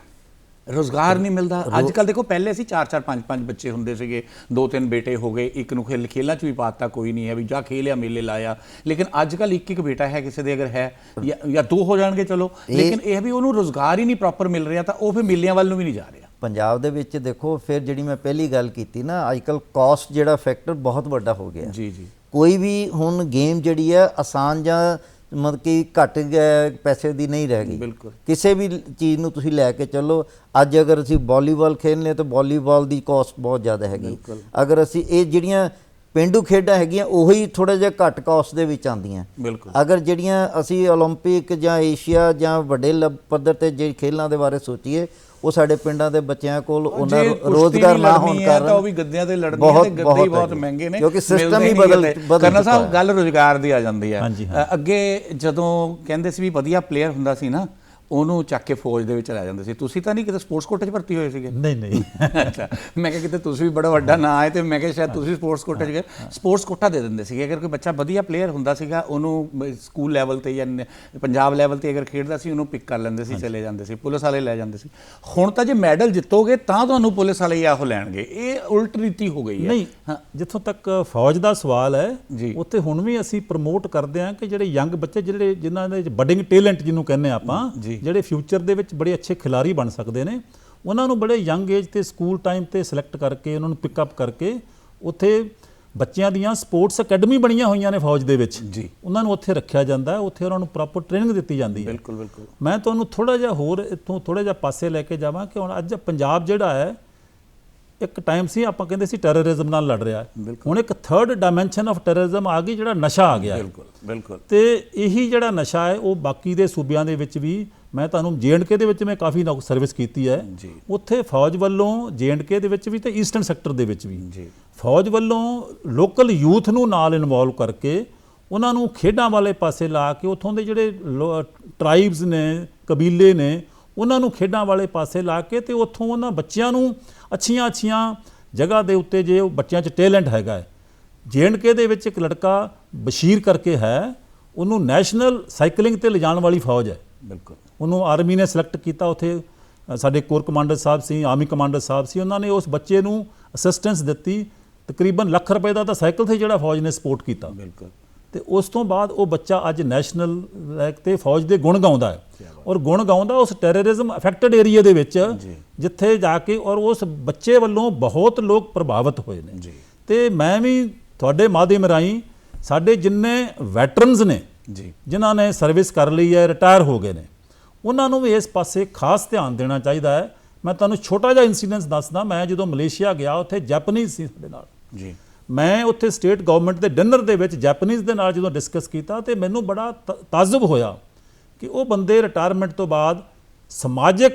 ਰੋਜ਼ਗਾਰ ਨਹੀਂ ਮਿਲਦਾ। ਅੱਜ ਕੱਲ ਦੇਖੋ ਪਹਿਲੇ ਅਸੀਂ 4 4 5 5 ਬੱਚੇ ਹੁੰਦੇ ਸੀਗੇ। ਦੋ ਤਿੰਨ ਬੇਟੇ ਹੋ ਗਏ ਇੱਕ ਨੂੰ ਖੇਲ ਖੇਲਾਂ 'ਚ ਵੀ ਪਾਤਾ ਕੋਈ ਨਹੀਂ ਹੈ ਵੀ ਜਾ ਖੇਲਿਆ ਮੇਲੇ ਲਾਇਆ। ਲੇਕਿਨ ਅੱਜ ਕੱਲ ਇੱਕ ਇੱਕ ਬੇਟਾ ਹੈ ਕਿਸੇ ਦੇ ਅਗਰ ਹੈ ਜਾਂ ਜਾਂ ਦੋ ਹੋ ਜਾਣਗੇ ਚਲੋ। ਲੇਕਿਨ ਇਹ ਵੀ ਉਹਨੂੰ ਰੋਜ਼ਗਾਰ ਹੀ ਨਹੀਂ ਪ੍ਰੋਪਰ ਮਿਲ ਰਿਹਾ ਤਾਂ ਉਹ ਫਿਰ ਮੇਲਿਆਂ ਵੱਲ ਨੂੰ ਵੀ ਨਹੀਂ ਜਾ ਰਿਹਾ। ਪੰਜਾਬ ਦੇ ਵਿੱਚ ਦੇਖੋ ਫਿਰ ਜਿਹੜੀ ਮੈਂ ਪਹਿਲੀ ਗੱਲ ਕੀਤੀ ਨਾ ਅੱਜਕੱਲ ਕਾਸਟ ਜਿਹੜਾ ਫੈਕਟਰ ਬਹੁਤ ਵੱਡਾ ਹੋ ਗਿਆ ਜੀ ਜੀ ਕੋਈ ਵੀ ਹੁਣ ਗੇਮ ਜਿਹੜੀ ਹੈ ਆਸਾਨ ਜਾਂ ਮਤਲਬ ਕਿ ਘੱਟ ਗ- ਪੈਸੇ ਦੀ ਨਹੀਂ ਰਹਿ ਗਈ ਬਿਲਕੁਲ। ਕਿਸੇ ਵੀ ਚੀਜ਼ ਨੂੰ ਤੁਸੀਂ ਲੈ ਕੇ ਚੱਲੋ ਅੱਜ ਅਗਰ ਅਸੀਂ ਵਾਲੀਬਾਲ ਖੇਡਨੇ ਤਾਂ ਵਾਲੀਬਾਲ ਦੀ ਕਾਸਟ ਬਹੁਤ ਜ਼ਿਆਦਾ ਹੈਗੀ ਅਗਰ ਅਸੀਂ ਇਹ ਜਿਹੜੀਆਂ ਪਿੰਡੂ ਖੇਡਾਂ ਹੈਗੀਆਂ ਉਹੀ ਥੋੜਾ ਜਿਹਾ ਘੱਟ ਕਾਸਟ ਦੇ ਵਿੱਚ ਆਉਂਦੀਆਂ ਬਿਲਕੁਲ ਅਗਰ ਜਿਹੜੀਆਂ ਅਸੀਂ 올림픽 ਜਾਂ ਏਸ਼ੀਆ ਜਾਂ ਵੱਡੇ ਲ- ਪੱਧਰ ਤੇ ਜੇ ਖੇਲਾਂ ਦੇ ਬਾਰੇ ਸੋਚੀਏ ਉਹ ਸਾਡੇ ਪਿੰਡਾਂ ਦੇ ਬੱਚਿਆਂ ਕੋਲ ਉਹਨਾਂ ਰੋਜ਼ਗਾਰ ਨਾ ਹੋਣ ਕਾਰਨ ਤਾਂ ਉਹ ਵੀ ਗੱਦਿਆਂ ਤੇ ਲੜਨੀ ਹੈ ਤੇ ਗੱਦੇ ਹੀ ਬਹੁਤ ਬਹੁਤ ਹੈਗੇ। ਮਹਿੰਗੇ ਨੇ ਕਿਉਂਕਿ ਮਿਲਦੇ ਹੀ ਬਦਲ- ਕਰਨਾ ਸਾਹਿਬ। ਗੱਲ ਰੋਜ਼ਗਾਰ ਦੀ ਆ ਜਾਂਦੀ ਹੈ ਅ, ਅੱਗੇ ਜਦੋਂ ਕਹਿੰਦੇ ਸੀ ਵੀ ਵਧੀਆ ਪਲੇਅਰ ਹੁੰਦਾ ਸੀ ਨਾ ਉਹਨੂੰ ਚੱਕ ਕੇ ਫੌਜ ਦੇ ਵਿੱਚ ਲੈ ਜਾਂਦੇ ਸੀ। ਤੁਸੀਂ ਤਾਂ ਨਹੀਂ ਕਿਤੇ ਸਪੋਰਟਸ ਕੋਟੇ 'ਚ ਭਰਤੀ ਹੋਏ ਸੀਗੇ? ਨਹੀਂ ਨਹੀਂ। ਅੱਛਾ। ਮੈਂ ਕਿਹਾ ਕਿਤੇ ਤੁਸੀਂ ਵੀ ਬੜਾ ਵੱਡਾ ਨਾਂ ਹੈ ਤੇ ਮੈਂ ਕਿਹਾ ਸ਼ਾਇਦ ਤੁਸੀਂ ਸਪੋਰਟਸ ਕੋਟੇ 'ਚ ਗਏ। ਸਪੋਰਟਸ ਕੋਟਾ ਦੇ ਦਿੰਦੇ ਸੀਗੇ। ਅਗਰ ਕੋਈ ਬੱਚਾ ਵਧੀਆ ਪਲੇਅਰ ਹੁੰਦਾ ਸੀਗਾ ਉਹਨੂੰ ਸਕੂਲ ਲੈਵਲ ਤੇ ਜਾਂ ਪੰਜਾਬ ਲੈਵਲ ਤੇ ਅਗਰ ਖੇਡਦਾ ਸੀ ਉਹਨੂੰ ਪਿਕ ਕਰ ਲੈਂਦੇ ਸੀ ਚਲੇ ਜਾਂਦੇ ਸੀ। ਪੁਲਿਸ ਵਾਲੇ ਲੈ ਜਾਂਦੇ ਸੀ। ਹੁਣ ਤਾਂ ਜੇ ਮੈਡਲ ਜਿੱਤੋਗੇ ਤਾਂ ਤੁਹਾਨੂੰ ਪੁਲਿਸ ਵਾਲੇ ਆਹੋ ਲੈਣਗੇ। ਇਹ ਉਲਟ ਰੀਤੀ ਹੋ ਗਈ ਹੈ। ਨਹੀਂ ਜਿੱਥੋਂ ਤੱਕ ਫੌਜ ਦਾ ਸਵਾਲ। ਹੈ ਉੱਥੇ ਹੁਣ ਵੀ ਅਸੀਂ ਪ੍ਰਮੋਟ ਕਰਦੇ ਹਾਂ ਕਿ ਜਿਹੜੇ ਯੰਗ ਬੱਚੇ ਜਿਹੜੇ ਜਿਨ੍ਹਾਂ ਦੇ ਬਡਿੰਗ ਟੈਲੈਂਟ ਜਿਹਨੂੰ ਕਹਿੰਦੇ ਆਪਾਂ ਜੀ। ਜਿਹੜੇ ਫਿਊਚਰ ਦੇ ਵਿੱਚ ਬੜੇ ਅੱਛੇ ਖਿਡਾਰੀ ਬਣ ਸਕਦੇ ਨੇ ਉਹਨਾਂ ਨੂੰ ਬੜੇ ਯੰਗ ਏਜ ਤੇ ਸਕੂਲ ਟਾਈਮ ਤੇ ਸਿਲੈਕਟ ਕਰਕੇ ਉਹਨਾਂ ਨੂੰ ਪਿਕ ਅਪ ਕਰਕੇ ਉੱਥੇ ਬੱਚਿਆਂ ਦੀਆਂ ਸਪੋਰਟਸ ਅਕੈਡਮੀ ਬਣੀਆਂ ਹੋਈਆਂ ਨੇ ਫੌਜ ਦੇ ਵਿੱਚ। ਜੀ। ਉਹਨਾਂ ਨੂੰ ਉੱਥੇ ਰੱਖਿਆ ਜਾਂਦਾ ਹੈ ਉੱਥੇ ਉਹਨਾਂ ਨੂੰ ਪ੍ਰੋਪਰ ਟ੍ਰੇਨਿੰਗ ਦਿੱਤੀ ਜਾਂਦੀ ਹੈ। ਬਿਲਕੁਲ ਬਿਲਕੁਲ। ਮੈਂ ਤੁਹਾਨੂੰ ਥੋੜਾ ਜਿਹਾ ਹੋਰ ਇੱਥੋਂ ਥੋੜਾ ਜਿਹਾ ਪਾਸੇ ਲੈ ਕੇ ਜਾਵਾਂ ਕਿ ਹੁਣ ਅੱਜ ਪੰਜਾਬ ਜਿਹੜਾ ਹੈ ਇੱਕ ਟਾਈਮ ਸੀ ਆਪਾਂ ਕਹਿੰਦੇ ਸੀ ਟੈਰਰਿਜ਼ਮ ਨਾਲ ਲੜ ਰਿਹਾ। ਹੁਣ ਇੱਕ ਥਰਡ ਡਾਈਮੈਂਸ਼ਨ ਆਫ ਟੈਰਰਿਜ਼ਮ ਆ ਗਈ ਜਿਹੜਾ ਨਸ਼ਾ ਆ ਗਿਆ ਬਿਲਕੁਲ ਬਿਲਕੁਲ। ਤੇ ਇਹੀ ਜਿਹੜਾ ਨਸ਼ਾ ਹੈ ਉਹ ਬਾਕੀ ਦੇ ਸੂਬਿਆਂ ਦੇ ਵਿੱਚ ਵੀ ਮੈਂ ਤੁਹਾਨੂੰ ਜੀਐਂਡਕੇ ਦੇ ਵਿੱਚ ਮੈਂ ਕਾਫੀ ਨੌਕ ਸਰਵਿਸ ਕੀਤੀ ਹੈ। ਉੱਥੇ ਫੌਜ ਵੱਲੋਂ ਜੀਐਂਡਕੇ ਦੇ ਵਿੱਚ ਵੀ ਤੇ ਈਸਟਰਨ ਸੈਕਟਰ ਦੇ ਵਿੱਚ ਵੀ। ਜੀ। ਫੌਜ ਵੱਲੋਂ ਲੋਕਲ ਯੂਥ ਨੂੰ ਨਾਲ ਇਨਵੋਲਵ ਕਰਕੇ ਉਹਨਾਂ ਨੂੰ ਖੇਡਾਂ ਵਾਲੇ ਪਾਸੇ ਲਾ ਕੇ ਉੱਥੋਂ ਦੇ ਜਿਹੜੇ ਟ੍ਰਾਈਬਸ ਨੇ ਕਬੀਲੇ ਨੇ ਉਹਨਾਂ ਨੂੰ ਖੇਡਾਂ ਵਾਲੇ ਪਾਸੇ ਲਾ ਕੇ ਤੇ ਉੱਥੋਂ ਉਹਨਾਂ ਬੱਚਿਆਂ ਨੂੰ ਅੱਛੀਆਂ ਅੱਛੀਆਂ ਜਗ੍ਹਾ ਦੇ ਉੱਤੇ ਜੇ ਉਹ ਬੱਚਿਆਂ 'ਚ ਟੈਲੈਂਟ ਹੈਗਾ ਹੈ। ਜੇਐਂਡਕੇ ਦੇ ਵਿੱਚ ਇੱਕ ਲੜਕਾ ਬਸ਼ੀਰ ਕਰਕੇ ਹੈ। ਉਹਨੂੰ ਨੈਸ਼ਨਲ ਸਾਈਕਲਿੰਗ ਤੇ ਲਿਜਾਣ ਵਾਲੀ ਫੌਜ ਹੈ। ਬਿਲਕੁਲ। ਉਹਨੂੰ ਆਰਮੀ ਨੇ ਸਿਲੈਕਟ ਕੀਤਾ ਉੱਥੇ। ਸਾਡੇ ਕੋਰ ਕਮਾਂਡਰ ਸਾਹਿਬ ਸੀ ਆਰਮੀ ਕਮਾਂਡਰ ਸਾਹਿਬ ਸੀ ਉਹਨਾਂ ਨੇ ਉਸ ਬੱਚੇ ਨੂੰ ਅਸਿਸਟੈਂਸ ਦਿੱਤੀ। ਤਕਰੀਬਨ ਲੱਖ ਰੁਪਏ ਦਾ ਤਾਂ ਸਾਈਕਲ ਸੀ ਜਿਹੜਾ ਫੌਜ ਨੇ ਸਪੋਰਟ ਕੀਤਾ। ਬਿਲਕੁਲ। ਤੇ ਉਸ ਤੋਂ ਬਾਅਦ ਉਹ ਬੱਚਾ ਅੱਜ ਨੈਸ਼ਨਲ ਲੈਕ ਤੇ ਫੌਜ ਦੇ ਗੁਣ ਗਾਉਂਦਾ ਹੈ। ਔਰ ਗੁਣ ਗਾਉਂਦਾ ਉਸ ਟੈਰਰਿਜ਼ਮ ਅਫੈਕਟਡ ਏਰੀਆ ਦੇ ਵਿੱਚ ਜਿੱਥੇ ਜਾ ਕੇ ਔਰ ਉਸ ਬੱਚੇ ਵੱਲੋਂ ਬਹੁਤ ਲੋਕ ਪ੍ਰਭਾਵਿਤ ਹੋਏ ਨੇ। ਤੇ ਮੈਂ ਵੀ ਤੁਹਾਡੇ ਮਾਧਿਅਮ ਰਾਹੀਂ ਸਾਡੇ ਜਿੰਨੇ ਵੈਟਰਨਸ ਨੇ ਜੀ। ਜਿਨ੍ਹਾਂ ਨੇ ਸਰਵਿਸ ਕਰ ਲਈ ਹੈ ਰਿਟਾਇਰ ਹੋ ਗਏ ਨੇ। ਉਹਨਾਂ ਨੂੰ ਵੀ ਇਸ ਪਾਸੇ ਖਾਸ ਧਿਆਨ ਦੇਣਾ ਚਾਹੀਦਾ ਹੈ। ਮੈਂ ਤੁਹਾਨੂੰ ਛੋਟਾ ਜਿਹਾ ਇਨਸੀਡੈਂਸ ਦੱਸਦਾ। ਮੈਂ ਜਦੋਂ ਮਲੇਸ਼ੀਆ ਗਿਆ ਉੱਥੇ ਜੈਪਨੀਜ਼ ਸੀ ਸਾਡੇ ਨਾਲ। ਜੀ। ਮੈਂ ਉੱਥੇ ਸਟੇਟ ਗਵਰਨਮੈਂਟ ਦੇ ਡਿਨਰ ਦੇ ਵਿੱਚ ਜੈਪਨੀਜ਼ ਦੇ ਨਾਲ ਜਦੋਂ ਡਿਸਕਸ ਕੀਤਾ ਤੇ ਮੈਨੂੰ ਬੜਾ ਤਾਜੁਬ ਹੋਇਆ ਕਿ ਉਹ ਬੰਦੇ ਰਿਟਾਇਰਮੈਂਟ ਤੋਂ ਬਾਅਦ ਸਮਾਜਿਕ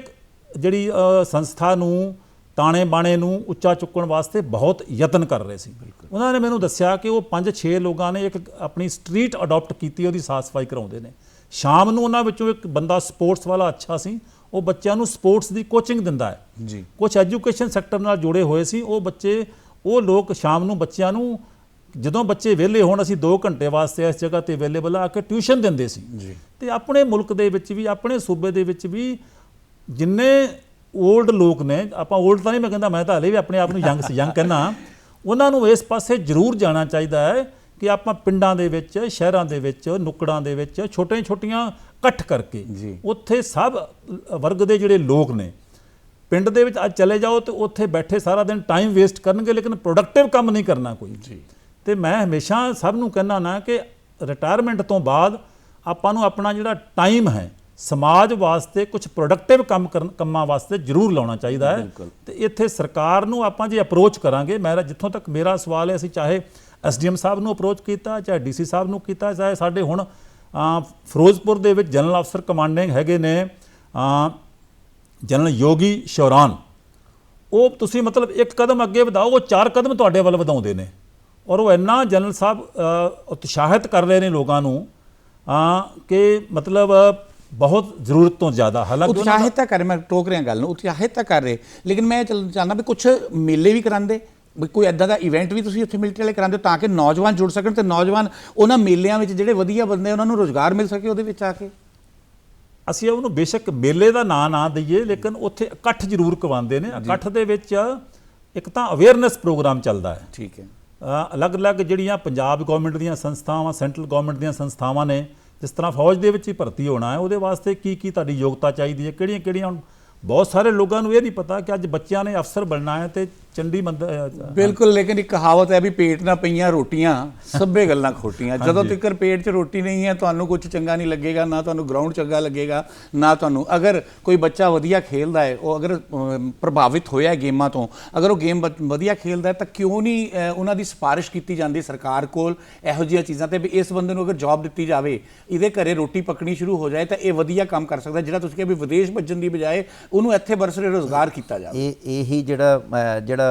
ਜਿਹੜੀ ਸੰਸਥਾ ਨੂੰ ਤਾਣੇ ਬਾਣੇ ਨੂੰ ਉੱਚਾ ਚੁੱਕਣ ਵਾਸਤੇ ਬਹੁਤ ਯਤਨ ਕਰ ਰਹੇ ਸੀ। ਉਹਨਾਂ ਨੇ ਮੈਨੂੰ ਦੱਸਿਆ ਕਿ ਉਹ 5-6 ਲੋਕਾਂ ਨੇ ਇੱਕ ਆਪਣੀ ਸਟਰੀਟ ਅਡਾਪਟ ਕੀਤੀ ਉਹਦੀ ਸਾਫ਼ ਸਫ਼ਾਈ ਕਰਾਉਂਦੇ ਨੇ। ਸ਼ਾਮ ਨੂੰ ਉਹਨਾਂ ਵਿੱਚੋਂ ਇੱਕ ਬੰਦਾ ਸਪੋਰਟਸ ਵਾਲਾ ਅੱਛਾ ਸੀ ਉਹ ਬੱਚਿਆਂ ਨੂੰ ਸਪੋਰਟਸ ਦੀ ਕੋਚਿੰਗ ਦਿੰਦਾ ਹੈ। ਜੀ। ਕੁਝ ਐਜੂਕੇਸ਼ਨ ਸੈਕਟਰ ਨਾਲ ਜੁੜੇ ਹੋਏ ਸੀ ਉਹ ਬੱਚੇ ਉਹ ਲੋਕ ਸ਼ਾਮ ਨੂੰ ਬੱਚਿਆਂ ਨੂੰ ਜਦੋਂ ਬੱਚੇ ਵਿਹਲੇ ਹੋਣ ਅਸੀਂ 2 ਘੰਟੇ ਵਾਸਤੇ ਇਸ ਜਗ੍ਹਾ ਤੇ ਅਵੇਲੇਬਲ ਆ ਕੇ ਟਿਊਸ਼ਨ ਦਿੰਦੇ ਸੀ। ਜੀ। ਤੇ ਆਪਣੇ ਮੁਲਕ ਦੇ ਵਿੱਚ ਵੀ ਆਪਣੇ ਸੂਬੇ ਦੇ ਵਿੱਚ ਵੀ ਜਿੰਨੇ 올ਡ ਲੋਕ ਨੇ ਆਪਾਂ 올ਡ ਤਾਂ ਨਹੀਂ ਮੈਂ ਕਹਿੰਦਾ ਮੈਂ ਤਾਂ ਹਲੇ ਵੀ ਆਪਣੇ ਆਪ ਨੂੰ ਯੰਗ ਯੰਗ ਕਹਿੰਦਾ। ਉਹਨਾਂ ਨੂੰ ਇਸ ਪਾਸੇ ਜ਼ਰੂਰ ਜਾਣਾ ਚਾਹੀਦਾ ਹੈ ਕਿ ਆਪਾਂ ਪਿੰਡਾਂ ਦੇ ਵਿੱਚ ਸ਼ਹਿਰਾਂ ਦੇ ਵਿੱਚ ਨੁੱਕੜਾਂ ਦੇ ਵਿੱਚ ਛੋਟੀਆਂ ਛੋਟੀਆਂ ਇਕੱਠ ਕਰਕੇ। ਉੱਥੇ ਸਭ ਵਰਗ ਦੇ ਜਿਹੜੇ ਲੋਕ ਨੇ ਪਿੰਡ ਦੇ ਵਿੱਚ ਅੱਜ ਚਲੇ ਜਾਓ ਤੇ ਉੱਥੇ ਬੈਠੇ ਸਾਰਾ ਦਿਨ ਟਾਈਮ ਵੇਸਟ ਕਰਨਗੇ ਲੇਕਿਨ ਪ੍ਰੋਡਕਟਿਵ ਕੰਮ ਨਹੀਂ ਕਰਨਾ ਕੋਈ। ਜੀ। ਤੇ ਮੈਂ ਹਮੇਸ਼ਾ ਸਭ ਨੂੰ ਕਹਿੰਦਾ ਨਾ ਕਿ ਰਿਟਾਇਰਮੈਂਟ ਤੋਂ ਬਾਅਦ ਆਪਾਂ ਨੂੰ ਆਪਣਾ ਜਿਹੜਾ ਟਾਈਮ ਹੈ ਸਮਾਜ ਵਾਸਤੇ ਕੁਝ ਪ੍ਰੋਡਕਟਿਵ ਕੰਮ ਕਰਨ ਕੰਮਾਂ ਵਾਸਤੇ ਜ਼ਰੂਰ ਲਾਉਣਾ ਚਾਹੀਦਾ ਹੈ। ਤੇ ਇੱਥੇ ਸਰਕਾਰ ਨੂੰ ਆਪਾਂ ਜੇ ਅਪਰੋਚ ਕਰਾਂਗੇ ਮੇਰਾ ਜਿੱਥੋਂ ਤੱਕ ਮੇਰਾ ਸਵਾਲ ਹੈ ਅਸੀਂ ਚਾਹੇ ਐਸਡੀਐਮ ਸਾਹਿਬ ਨੂੰ ਅਪਰੋਚ ਕੀਤਾ ਚਾਹੇ ਡੀਸੀ ਸਾਹਿਬ ਨੂੰ ਕੀਤਾ ਚਾਹੇ ਸਾਡੇ ਹੁਣ ਫਿਰੋਜ਼ਪੁਰ ਦੇ ਵਿੱਚ ਜਨਰਲ ਅਫਸਰ ਕਮਾਂਡਿੰਗ ਹੈਗੇ ਨੇ ਜਨਰਲ ਯੋਗੀ ਸ਼ੌਰਾਨ। ਉਹ ਤੁਸੀਂ ਮਤਲਬ ਇੱਕ ਕਦਮ ਅੱਗੇ ਵਧਾਓ ਉਹ ਚਾਰ ਕਦਮ ਤੁਹਾਡੇ ਵੱਲ ਵਧਾਉਂਦੇ ਨੇ। ਔਰ ਉਹ ਇੰਨਾ ਜਨਰਲ ਸਾਹਿਬ ਉਤਸ਼ਾਹਿਤ ਕਰ ਰਹੇ ਨੇ ਲੋਕਾਂ ਨੂੰ ਕਿ ਮਤਲਬ ਬਹੁਤ ਜ਼ਰੂਰਤ ਤੋਂ ਜ਼ਿਆਦਾ। ਹਾਲਾਂਕਿ ਉਤਸ਼ਾਹਿਤ ਤਾਂ ਕਰ ਮੈਂ ਟੋਕ ਰਿਹਾ ਗੱਲ ਨੂੰ ਉਤਸ਼ਾਹਿਤ ਤਾਂ ਕਰ ਰਹੇ। ਲੇਕਿਨ ਮੈਂ ਚਾਹੁੰਦਾ ਵੀ ਕੁਝ ਮੇਲੇ ਵੀ ਕਰਾਉਂਦੇ ਵੀ ਕੋਈ ਐਦਾਂ ਦਾ ਇਵੈਂਟ ਵੀ ਤੁਸੀਂ ਉੱਥੇ ਮਿਲਟਰੀ ਵਾਲੇ ਕਰਾਉਂਦੇ ਹੋ ਤਾਂ ਕਿ ਨੌਜਵਾਨ ਜੁੜ ਸਕਣ ਤੇ ਨੌਜਵਾਨ ਉਹਨਾਂ ਮੇਲਿਆਂ ਵਿੱਚ ਜਿਹੜੇ ਵਧੀਆ ਬੰਦੇ ਉਹਨਾਂ ਨੂੰ ਰੋਜ਼ਗਾਰ ਮਿਲ ਸਕੇ ਉਹਦੇ ਵਿੱਚ ਆ ਕੇ। ਅਸੀਂ ਉਹਨੂੰ ਬੇਸ਼ੱਕ ਮੇਲੇ ਦਾ ਨਾਂ ਨਾ ਦਈਏ ਲੇਕਿਨ ਉੱਥੇ ਇਕੱਠ ਜ਼ਰੂਰ ਕਰਵਾਉਂਦੇ ਨੇ। ਇਕੱਠ ਦੇ ਵਿੱਚ ਇੱਕ ਤਾਂ ਅਵੇਅਰਨੈਸ ਪ੍ਰੋਗਰਾਮ ਚੱਲਦਾ ਹੈ। ਠੀਕ ਹੈ। ਅਲੱਗ-ਅਲੱਗ ਜਿਹੜੀਆਂ ਪੰਜਾਬ ਗਵਰਨਮੈਂਟ ਦੀਆਂ ਸੰਸਥਾਵਾਂ ਸੈਂਟਰਲ ਗਵਰਨਮੈਂਟ ਦੀਆਂ ਸੰਸਥਾਵਾਂ ਨੇ ਜਿਸ ਤਰ੍ਹਾਂ ਫੌਜ ਦੇ ਵਿੱਚ ਹੀ ਭਰਤੀ ਹੋਣਾ ਹੈ, ਉਹਦੇ ਵਾਸਤੇ ਕੀ ਕੀ ਤੁਹਾਡੀ ਯੋਗਤਾ ਚਾਹੀਦੀ ਹੈ? ਕਿਹੜੀਆਂ ਕਿਹੜੀਆਂ ਬਹੁਤ ਸਾਰੇ ਲੋਕਾਂ ਨੂੰ ਇਹ ਨਹੀਂ ਪਤਾ ਕਿ ਅੱਜ ਬੱਚਿਆਂ ਨੇ ਅਫਸਰ ਬਣਨਾ ਹੈ ਤੇ ਚੰਡੀ ਮੰਦ ਅ, ਬਿਲਕੁਲ ਲੇਕਿਨ ਇੱਕ ਕਹਾਵਤ ਹੈ ਵੀ ਪੇਟ ਨਾ ਪਈਆਂ ਰੋਟੀਆਂ ਸਭੇ ਗੱਲਾਂ ਖੋਟੀਆਂ। ਜਦੋਂ ਤੱਕ ਪੇਟ 'ਚ ਰੋਟੀ ਨਹੀਂ ਹੈ ਤੁਹਾਨੂੰ ਕੁਝ ਚੰਗਾ ਨਹੀਂ ਲੱਗੇਗਾ ਨਾ ਤੁਹਾਨੂੰ ਗਰਾਊਂਡ ਚੰਗਾ ਲੱਗੇਗਾ ਨਾ ਤੁਹਾਨੂੰ ਅਗਰ ਕੋਈ ਬੱਚਾ ਵਧੀਆ ਖੇਲਦਾ ਹੈ ਉਹ ਅਗਰ ਪ੍ਰਭਾਵਿਤ ਹੋਇਆ ਹੈ ਗੇਮਾਂ ਤੋਂ ਅਗਰ ਉਹ ਗੇਮ ਵਧੀਆ ਖੇਲਦਾ ਹੈ ਤਾਂ ਕਿਉਂ ਨਹੀਂ ਉਹਨਾਂ ਦੀ ਸਿਫਾਰਿਸ਼ ਕੀਤੀ ਜਾਂਦੀ ਸਰਕਾਰ ਕੋਲ ਇਹੋ ਜਿਹੀਆਂ ਚੀਜ਼ਾਂ ਤੇ ਵੀ ਇਸ ਬੰਦੇ ਨੂੰ ਅਗਰ ਜੌਬ ਦਿੱਤੀ ਜਾਵੇ ਇਹਦੇ ਘਰੇ ਰੋਟੀ ਪਕਣੀ ਸ਼ੁਰੂ ਹੋ ਜਾਏ ਤਾਂ ਇਹ ਵਧੀਆ ਕੰਮ ਕਰ ਸਕਦਾ ਜਿਹੜਾ ਤੁਸੀਂ ਕਿਹਾ ਵੀ ਵਿਦੇਸ਼ ਭੱਜਣ ਦੀ ਬਜਾਏ ਉਹਨੂੰ ਇੱਥੇ ਬਰਸਰੇ ਰੋਜ਼ਗਾਰ ਕੀਤਾ ਜਾਵੇ। ਇਹ ਇਹੀ ਜਿਹੜਾ ਜਿਹੜਾ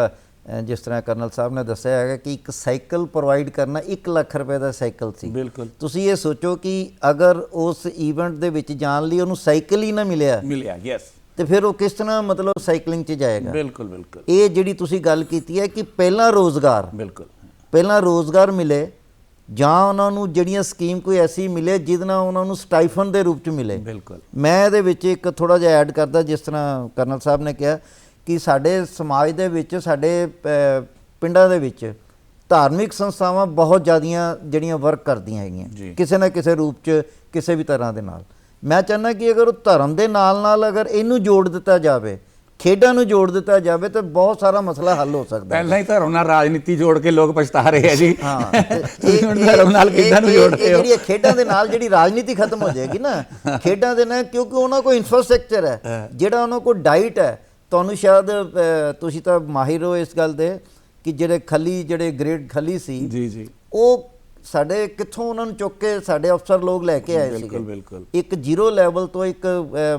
ਜਿਸ ਤਰ੍ਹਾਂ ਕਰਨਲ ਸਾਹਿਬ ਨੇ ਦੱਸਿਆ ਹੈਗਾ ਕਿ ਇੱਕ ਸਾਈਕਲ ਪ੍ਰੋਵਾਈਡ ਕਰਨਾ 1 ਲੱਖ ਰੁਪਏ ਦਾ ਸਾਈਕਲ ਸੀ। ਬਿਲਕੁਲ। ਤੁਸੀਂ ਇਹ ਸੋਚੋ ਕਿ ਅਗਰ ਉਸ ਇਵੈਂਟ ਦੇ ਵਿੱਚ ਜਾਣ ਲਈ ਉਹਨੂੰ ਸਾਈਕਲ ਹੀ ਨਾ ਮਿਲਿਆ ਮਿਲਿਆ ਯੈਸ ਤੇ ਫਿਰ ਉਹ ਕਿਸ ਤਰ੍ਹਾਂ ਮਤਲਬ ਸਾਈਕਲਿੰਗ 'ਚ ਜਾਏਗਾ? ਬਿਲਕੁਲ ਬਿਲਕੁਲ। ਇਹ ਜਿਹੜੀ ਤੁਸੀਂ ਗੱਲ ਕੀਤੀ ਹੈ ਕਿ ਪਹਿਲਾਂ ਰੋਜ਼ਗਾਰ ਬਿਲਕੁਲ। ਪਹਿਲਾਂ ਰੋਜ਼ਗਾਰ ਮਿਲੇ ਜਾਂ ਉਹਨਾਂ ਨੂੰ ਜਿਹੜੀਆਂ ਸਕੀਮ ਕੋਈ ਐਸੀ ਮਿਲੇ ਜਿਹਦੇ ਨਾਲ ਉਹਨਾਂ ਨੂੰ ਸਟਾਈਫਨ ਦੇ ਰੂਪ 'ਚ ਮਿਲੇ। ਬਿਲਕੁਲ। ਮੈਂ ਇਹਦੇ ਵਿੱਚ ਇੱਕ ਥੋੜਾ ਜਿਹਾ ਐਡ ਕਰਦਾ ਜਿਸ ਤਰ੍ਹਾਂ ਕਰਨਲ ਸਾਹਿਬ ਨੇ ਕਿਹਾ ਕਿ ਸਾਡੇ ਸਮਾਜ ਦੇ ਵਿੱਚ ਸਾਡੇ ਪਿੰਡਾਂ ਦੇ ਵਿੱਚ ਧਾਰਮਿਕ ਸੰਸਥਾਵਾਂ ਬਹੁਤ ਜ਼ਿਆਦੀਆਂ ਜਿਹੜੀਆਂ ਵਰਕ ਕਰਦੀਆਂ। ਹੈਗੀਆਂ। ਕਿਸੇ ਨਾ ਕਿਸੇ ਰੂਪ 'ਚ ਕਿਸੇ ਵੀ ਤਰ੍ਹਾਂ ਦੇ ਨਾਲ। ਮੈਂ ਚਾਹੁੰਦਾ ਕਿ ਅਗਰ ਉਹ ਧਰਮ ਦੇ ਨਾਲ ਨਾਲ ਅਗਰ ਇਹਨੂੰ ਜੋੜ ਦਿੱਤਾ ਜਾਵੇ ਖੇਡਾਂ ਨੂੰ ਜੋੜ ਦਿੱਤਾ ਜਾਵੇ ਤਾਂ ਬਹੁਤ ਸਾਰਾ ਮਸਲਾ ਹੱਲ ਹੋ ਸਕਦਾ ਹੈ। ਪਹਿਲਾਂ ਹੀ ਧਰਮ ਨਾਲ ਰਾਜਨੀਤੀ ਜੋੜ ਕੇ ਲੋਕ ਪਛਤਾ ਰਹੇ ਆ ਜੀ। ਹਾਂ। ਤੁਸੀਂ ਹੁਣ ਧਰਮ ਨਾਲ ਕਿੱਦਾਂ ਨੂੰ ਜੋੜ ਰਹੇ ਹੋ। ਜਿਹੜੀਆਂ ਖੇਡਾਂ ਦੇ ਨਾਲ ਜਿਹੜੀ ਰਾਜਨੀਤੀ ਖਤਮ ਹੋ ਜਾਏਗੀ ਨਾ ਖੇਡਾਂ ਦੇ ਨਾਲ ਕਿਉਂਕਿ ਉਹਨਾਂ ਕੋਲ ਇਨਫਰਾਸਟ੍ਰਕਚਰ ਹੈ ਜਿਹੜਾ ਉਹਨਾਂ ਕੋਲ ਡਾਈਟ ਹੈ ਤੁਹਾਨੂੰ ਸ਼ਾਇਦ ਤੁਸੀਂ ਤਾਂ ਮਾਹਿਰ ਹੋ ਇਸ ਗੱਲ ਦੇ ਕਿ ਜਿਹੜੇ ਖਲੀ ਜਿਹੜੇ ਗ੍ਰੇਡ ਖਲੀ ਸੀ ਜੀ ਜੀ। ਉਹ ਸਾਡੇ ਕਿੱਥੋਂ ਉਹਨਾਂ ਨੂੰ ਚੁੱਕ ਕੇ ਸਾਡੇ ਅਫਸਰ ਲੋਕ ਲੈ ਕੇ ਆਏ ਬਿਲਕੁਲ, ਸੀਗੇ? ਬਿਲਕੁਲ। ਇੱਕ ਜ਼ੀਰੋ ਲੈਵਲ ਤੋਂ ਇੱਕ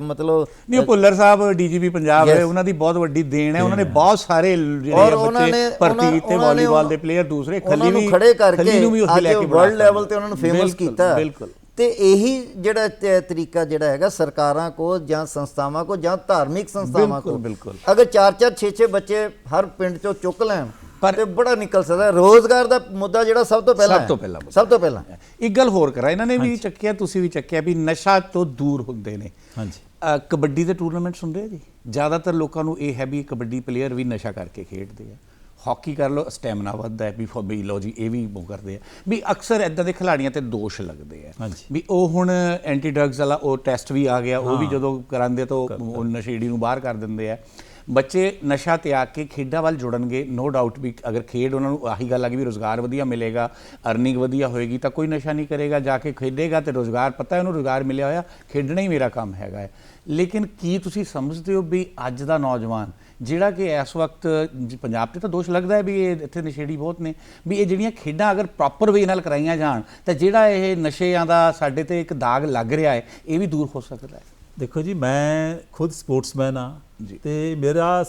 ਮਤਲਬ ਨਹੀਂ ਭੁੱਲਰ ਸਾਹਿਬ ਡੀਜੀਪੀ ਪੰਜਾਬ ਹੈ. ਉਹਨਾਂ ਦੀ ਬਹੁਤ ਵੱਡੀ ਦੇਣ ਹੈ। ਉਹਨਾਂ ਨੇ ਬਹੁਤ ਸਾਰੇ ਜਿਹੜੇ ਬੱਚੇ ਭਰਤੀ ਕੀਤੇ ਵਾਲੀਬਾਲ ਦੇ ਪਲੇਅਰ ਦੂਸਰੇ ਖੱਲੀ ਨੂੰ ਵੀ ਖੜੇ ਕਰਕੇ ਖੱਲੀ ਨੂੰ ਵੀ ਉੱਥੇ ਲੈ ਕੇ ਵਰਲਡ ਲੈਵਲ ਤੇ ਉਹਨਾਂ ਨੂੰ ਫੇਮਸ ਕੀਤਾ। ਬਿਲਕੁਲ। ਤੇ ਇਹੀ ਜਿਹੜਾ ਤਰੀਕਾ ਜਿਹੜਾ ਹੈਗਾ ਸਰਕਾਰਾਂ ਕੋ ਜਾਂ ਸੰਸਥਾਵਾਂ ਕੋ ਜਾਂ ਧਾਰਮਿਕ ਸੰਸਥਾਵਾਂ ਬਿਲਕੁਲ, ਕੋ ਬਿਲਕੁਲ। ਅਗਰ 4-4 6-6 ਬੱਚੇ ਹਰ ਪਿੰਡ ਚੋਂ ਚੁੱਕ ਲੈਣ ਪਰ- ਤੇ ਬੜਾ ਨਿਕਲ ਸਕਦਾ। ਰੋਜ਼ਗਾਰ ਦਾ ਮੁੱਦਾ ਜਿਹੜਾ ਸਭ ਤੋਂ ਪਹਿਲਾਂ ਸਭ। ਤੋਂ ਪਹਿਲਾਂ। ਸਭ ਤੋਂ ਪਹਿਲਾਂ ਇੱਕ ਗੱਲ ਹੋਰ ਕਰਾਂ ਇਹਨਾਂ ਨੇ ਵੀ ਚੱਕਿਆ ਤੁਸੀਂ ਵੀ ਚੱਕਿਆ ਵੀ ਨਸ਼ਾ ਤੋਂ ਦੂਰ ਹੁੰਦੇ ਨੇ ਹਾਂਜੀ ਕਬੱਡੀ ਦੇ ਟੂਰਨਾਮੈਂਟਸ ਹੁੰਦੇ ਆ ਜੀ ਜ਼ਿਆਦਾਤਰ ਲੋਕਾਂ ਨੂੰ ਇਹ ਹੈ ਵੀ ਕਬੱਡੀ ਪਲੇਅਰ ਵੀ ਨਸ਼ਾ ਕਰਕੇ ਖੇਡਦੇ ਆ ਹਾਕੀ ਕਰ ਲਓ ਸਟੈਮਿਨਾ ਵੱਧਦਾ ਹੈ ਵੀ ਫੋ- ਵੀ ਲਓ ਜੀ ਇਹ ਵੀ ਉਹ ਕਰਦੇ ਆ। ਵੀ ਅਕਸਰ ਇਦਾਂ ਦੇ ਖਿਡਾਰੀਆਂ ਤੇ ਦੋਸ਼ ਲੱਗਦੇ ਆ। ਵੀ ਉਹ ਹੁਣ ਐਂਟੀ ਡਰੱਗਸ ਵਾਲਾ ਉਹ ਟੈਸਟ ਵੀ ਆ ਗਿਆ ਉਹ ਵੀ ਜਦੋਂ ਕਰਾਉਂਦੇ ਤਾਂ ਉਹ ਨਸ਼ੇੜੀ ਨੂੰ ਬਾਹਰ ਕਰ ਦਿੰਦੇ ਆ। ਬੱਚੇ ਨਸ਼ਾ ਤਿਆਗ ਕੇ ਖੇਡਾਂ ਵੱਲ ਜੁੜਨਗੇ ਨੋ ਡਾਊਟ ਵੀ ਅਗਰ ਖੇਡ ਉਹਨਾਂ ਨੂੰ ਆਹੀ ਗੱਲ ਆ ਗਈ ਵੀ ਰੋਜ਼ਗਾਰ ਵਧੀਆ ਮਿਲੇਗਾ ਅਰਨਿੰਗ ਵਧੀਆ ਹੋਏਗੀ ਤਾਂ ਕੋਈ ਨਸ਼ਾ ਨਹੀਂ ਕਰੇਗਾ ਜਾ ਕੇ ਖੇਡੇਗਾ ਤੇ ਰੋਜ਼ਗਾਰ ਪਤਾ ਹੈ ਉਹਨੂੰ ਰੋਜ਼ਗਾਰ ਮਿਲਿਆ ਹੋਇਆ ਖੇਡਣਾ ਹੀ ਮੇਰਾ ਕੰਮ ਹੈਗਾ ਹੈ। ਲੇਕਿਨ ਕੀ ਤੁਸੀਂ ਸਮਝਦੇ ਹੋ ਵੀ ਅੱਜ ਦਾ ਨੌਜਵਾਨ ਜਿਹੜਾ ਕਿ ਇਸ ਵਕਤ ਪੰਜਾਬ ਤੇ ਤਾਂ ਦੋਸ਼ ਲੱਗਦਾ ਹੈ ਵੀ ਇਹ ਇੱਥੇ ਨਸ਼ੇੜੀ ਬਹੁਤ ਨੇ ਵੀ ਇਹ ਜਿਹੜੀਆਂ ਖੇਡਾਂ ਅਗਰ ਪ੍ਰੋਪਰ ਵੇ ਨਾਲ ਕਰਾਈਆਂ ਜਾਣ ਤਾਂ ਜਿਹੜਾ ਇਹ ਨਸ਼ਿਆਂ ਦਾ ਸਾਡੇ ਤੇ ਇੱਕ ਦਾਗ ਲੱਗ ਰਿਹਾ ਹੈ ਇਹ ਵੀ ਦੂਰ ਹੋ ਸਕਦਾ ਹੈ ਦੇਖੋ ਜੀ ਮੈਂ ਖੁਦ ਸਪੋਰਟਸਮੈਨ ਆ। ਤੇ ਮੇਰਾ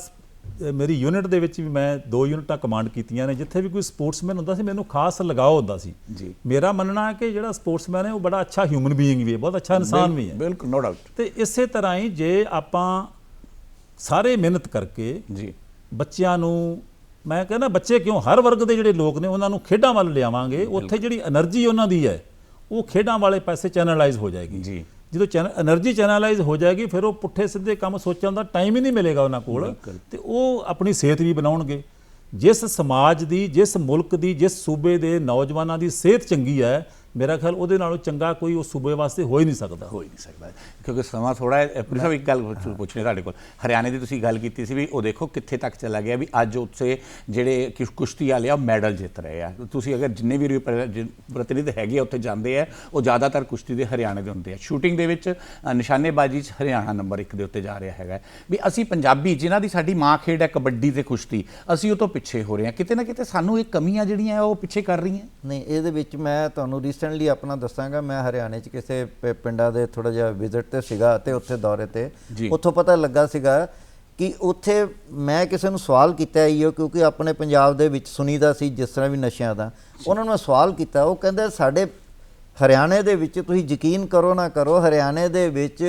ਮੇਰੀ ਯੂਨਿਟ ਦੇ ਵਿੱਚ ਵੀ ਮੈਂ ਦੋ ਯੂਨਿਟਾਂ ਕਮਾਂਡ ਕੀਤੀਆਂ ਨੇ ਜਿੱਥੇ ਵੀ ਕੋਈ ਸਪੋਰਟਸਮੈਨ ਹੁੰਦਾ ਸੀ ਮੈਨੂੰ ਖਾਸ ਲਗਾਓ ਹੁੰਦਾ ਸੀ। ਜੀ। ਮੇਰਾ ਮੰਨਣਾ ਹੈ ਕਿ ਜਿਹੜਾ ਸਪੋਰਟਸਮੈਨ ਹੈ ਉਹ ਬੜਾ ਅੱਛਾ ਹਿਊਮਨ ਬੀਇੰਗ ਵੀ ਹੈ ਬਹੁਤ ਅੱਛਾ ਇਨਸਾਨ ਵੀ ਹੈ। ਬਿਲਕੁਲ ਨੋ ਡਾਊਟ ਤੇ ਇਸੇ ਤਰ੍ਹਾਂ ਹੀ ਜੇ ਆਪਾਂ ਸਾਰੇ ਮਿਹਨਤ ਕਰਕੇ ਜੀ। ਬੱਚਿਆਂ ਨੂੰ ਮੈਂ ਕਹਿੰਦਾ ਬੱਚੇ ਕਿਉਂ ਹਰ ਵਰਗ ਦੇ ਜਿਹੜੇ ਲੋਕ ਨੇ ਉਹਨਾਂ ਨੂੰ ਖੇਡਾਂ ਵੱਲ ਲਿਆਵਾਂਗੇ ਉੱਥੇ ਜਿਹੜੀ એનર્ਜੀ ਉਹਨਾਂ ਦੀ ਹੈ ਉਹ ਖੇਡਾਂ ਵਾਲੇ ਪਾਸੇ ਚੈਨਲਾਈਜ਼ ਹੋ ਜਾਏਗੀ। ਜੀ। ਜਦੋਂ ਚੈਨਲ એનર્ਜੀ ਚੈਨਲਾਈਜ਼ ਹੋ ਜਾਏਗੀ ਫਿਰ ਉਹ ਪੁੱਠੇ ਸਿੱਧੇ ਕੰਮ ਸੋਚਣ ਦਾ ਟਾਈਮ ਹੀ ਨਹੀਂ ਮਿਲੇਗਾ ਉਹਨਾਂ ਕੋਲ। ਤੇ ਉਹ ਆਪਣੀ ਸਿਹਤ ਵੀ ਬਣਾਉਣਗੇ। ਜਿਸ ਸਮਾਜ ਦੀ ਜਿਸ ਮੁਲਕ ਦੀ ਜਿਸ ਸੂਬੇ ਦੇ ਨੌਜਵਾਨਾਂ ਦੀ ਸਿਹਤ ਚੰਗੀ ਹੈ ਮੇਰਾ ਖਿਆਲ ਉਹਦੇ ਨਾਲੋਂ ਚੰਗਾ ਕੋਈ ਉਸ ਸੂਬੇ ਵਾਸਤੇ ਹੋ ਹੀ ਨਹੀਂ ਸਕਦਾ। ਹੋ ਹੀ ਨਹੀਂ ਸਕਦਾ। ਕਿਉਂਕਿ ਸਮਾਂ ਥੋੜਾ ਹੈ ਪੁਲਿਸ ਸਾਹਿਬ ਇੱਕ ਗੱਲ ਪੁੱਛ- ਪੁੱਛਣੀ ਤੁਹਾਡੇ ਕੋਲ। ਹਰਿਆਣੇ ਦੀ ਤੁਸੀਂ ਗੱਲ ਕੀਤੀ ਸੀ ਵੀ ਉਹ ਦੇਖੋ ਕਿੱਥੇ ਤੱਕ ਚਲਾ ਗਿਆ ਵੀ ਅੱਜ ਉੱਥੇ ਜਿਹੜੇ ਕੁਸ਼- ਕੁਸ਼ਤੀ ਵਾਲੇ ਆ ਮੈਡਲ ਜਿੱਤ ਰਹੇ ਆ। ਤੁਸੀਂ ਅਗਰ ਜਿੰਨੇ ਵੀ ਪ੍ਰਤੀਨਿਧ ਹੈਗੇ ਆ ਉੱਥੇ ਜਾਂਦੇ ਆ ਉਹ ਜ਼ਿਆਦਾਤਰ ਕੁਸ਼ਤੀ ਦੇ ਹਰਿਆਣੇ ਦੇ ਹੁੰਦੇ ਆ। ਸ਼ੂਟਿੰਗ ਦੇ ਵਿੱਚ ਨਿਸ਼ਾਨੇਬਾਜ਼ੀ 'ਚ ਹਰਿਆਣਾ ਨੰਬਰ 1 ਦੇ ਉੱਤੇ ਜਾ ਰਿਹਾ ਹੈਗਾ। ਵੀ ਅਸੀਂ ਪੰਜਾਬੀ ਜਿਨ੍ਹਾਂ ਦੀ ਸਾਡੀ ਮਾਂ ਖੇਡ ਹੈ ਕਬੱਡੀ ਤੇ ਕੁਸ਼ਤੀ ਅਸੀਂ ਉਹ ਤੋਂ ਪਿੱਛੇ ਹੋ ਰਹੇ ਹਾਂ। ਕਿਤੇ ਨਾ ਕਿਤੇ ਸਾਨੂੰ ਇਹ ਕਮੀਆਂ ਜਿਹੜੀਆਂ ਉਹ ਪਿੱਛੇ ਕਰ ਰਹੀਆਂ। ਨਹੀਂ ਇਹਦੇ ਵਿੱਚ ਮੈਂ ਤੁਹਾਨੂੰ ਰੀਸੈਂਟਲੀ ਆਪਣਾ ਦੱਸਾਂਗਾ ਮੈਂ ਹਰਿਆਣੇ 'ਚ ਕਿਸੇ ਪਿੰਡਾਂ ਦੇ ਥੋੜਾ ਜਿਹਾ ਵਿਜ਼ਿਟ ਤੇ ਸੀਗਾ ਤੇ ਉੱਥੇ ਦੌਰੇ ਤੇ। ਉੱਥੋਂ ਪਤਾ ਲੱਗਾ ਸੀਗਾ ਕਿ ਉੱਥੇ ਮੈਂ ਕਿਸੇ ਨੂੰ ਸਵਾਲ ਕੀਤਾ ਇਹੋ ਕਿਉਂਕਿ ਆਪਣੇ ਪੰਜਾਬ ਦੇ ਵਿੱਚ ਸੁਣੀਦਾ ਸੀ ਜਿਸ ਤਰ੍ਹਾਂ ਵੀ ਨਸ਼ਿਆਂ ਦਾ ਉਹਨਾਂ ਨੂੰ ਮੈਂ ਸਵਾਲ ਕੀਤਾ ਉਹ ਕਹਿੰਦੇ ਸਾਡੇ ਹਰਿਆਣੇ ਦੇ ਵਿੱਚ ਤੁਸੀਂ ਯਕੀਨ ਕਰੋ ਨਾ ਕਰੋ ਹਰਿਆਣੇ ਦੇ ਵਿੱਚ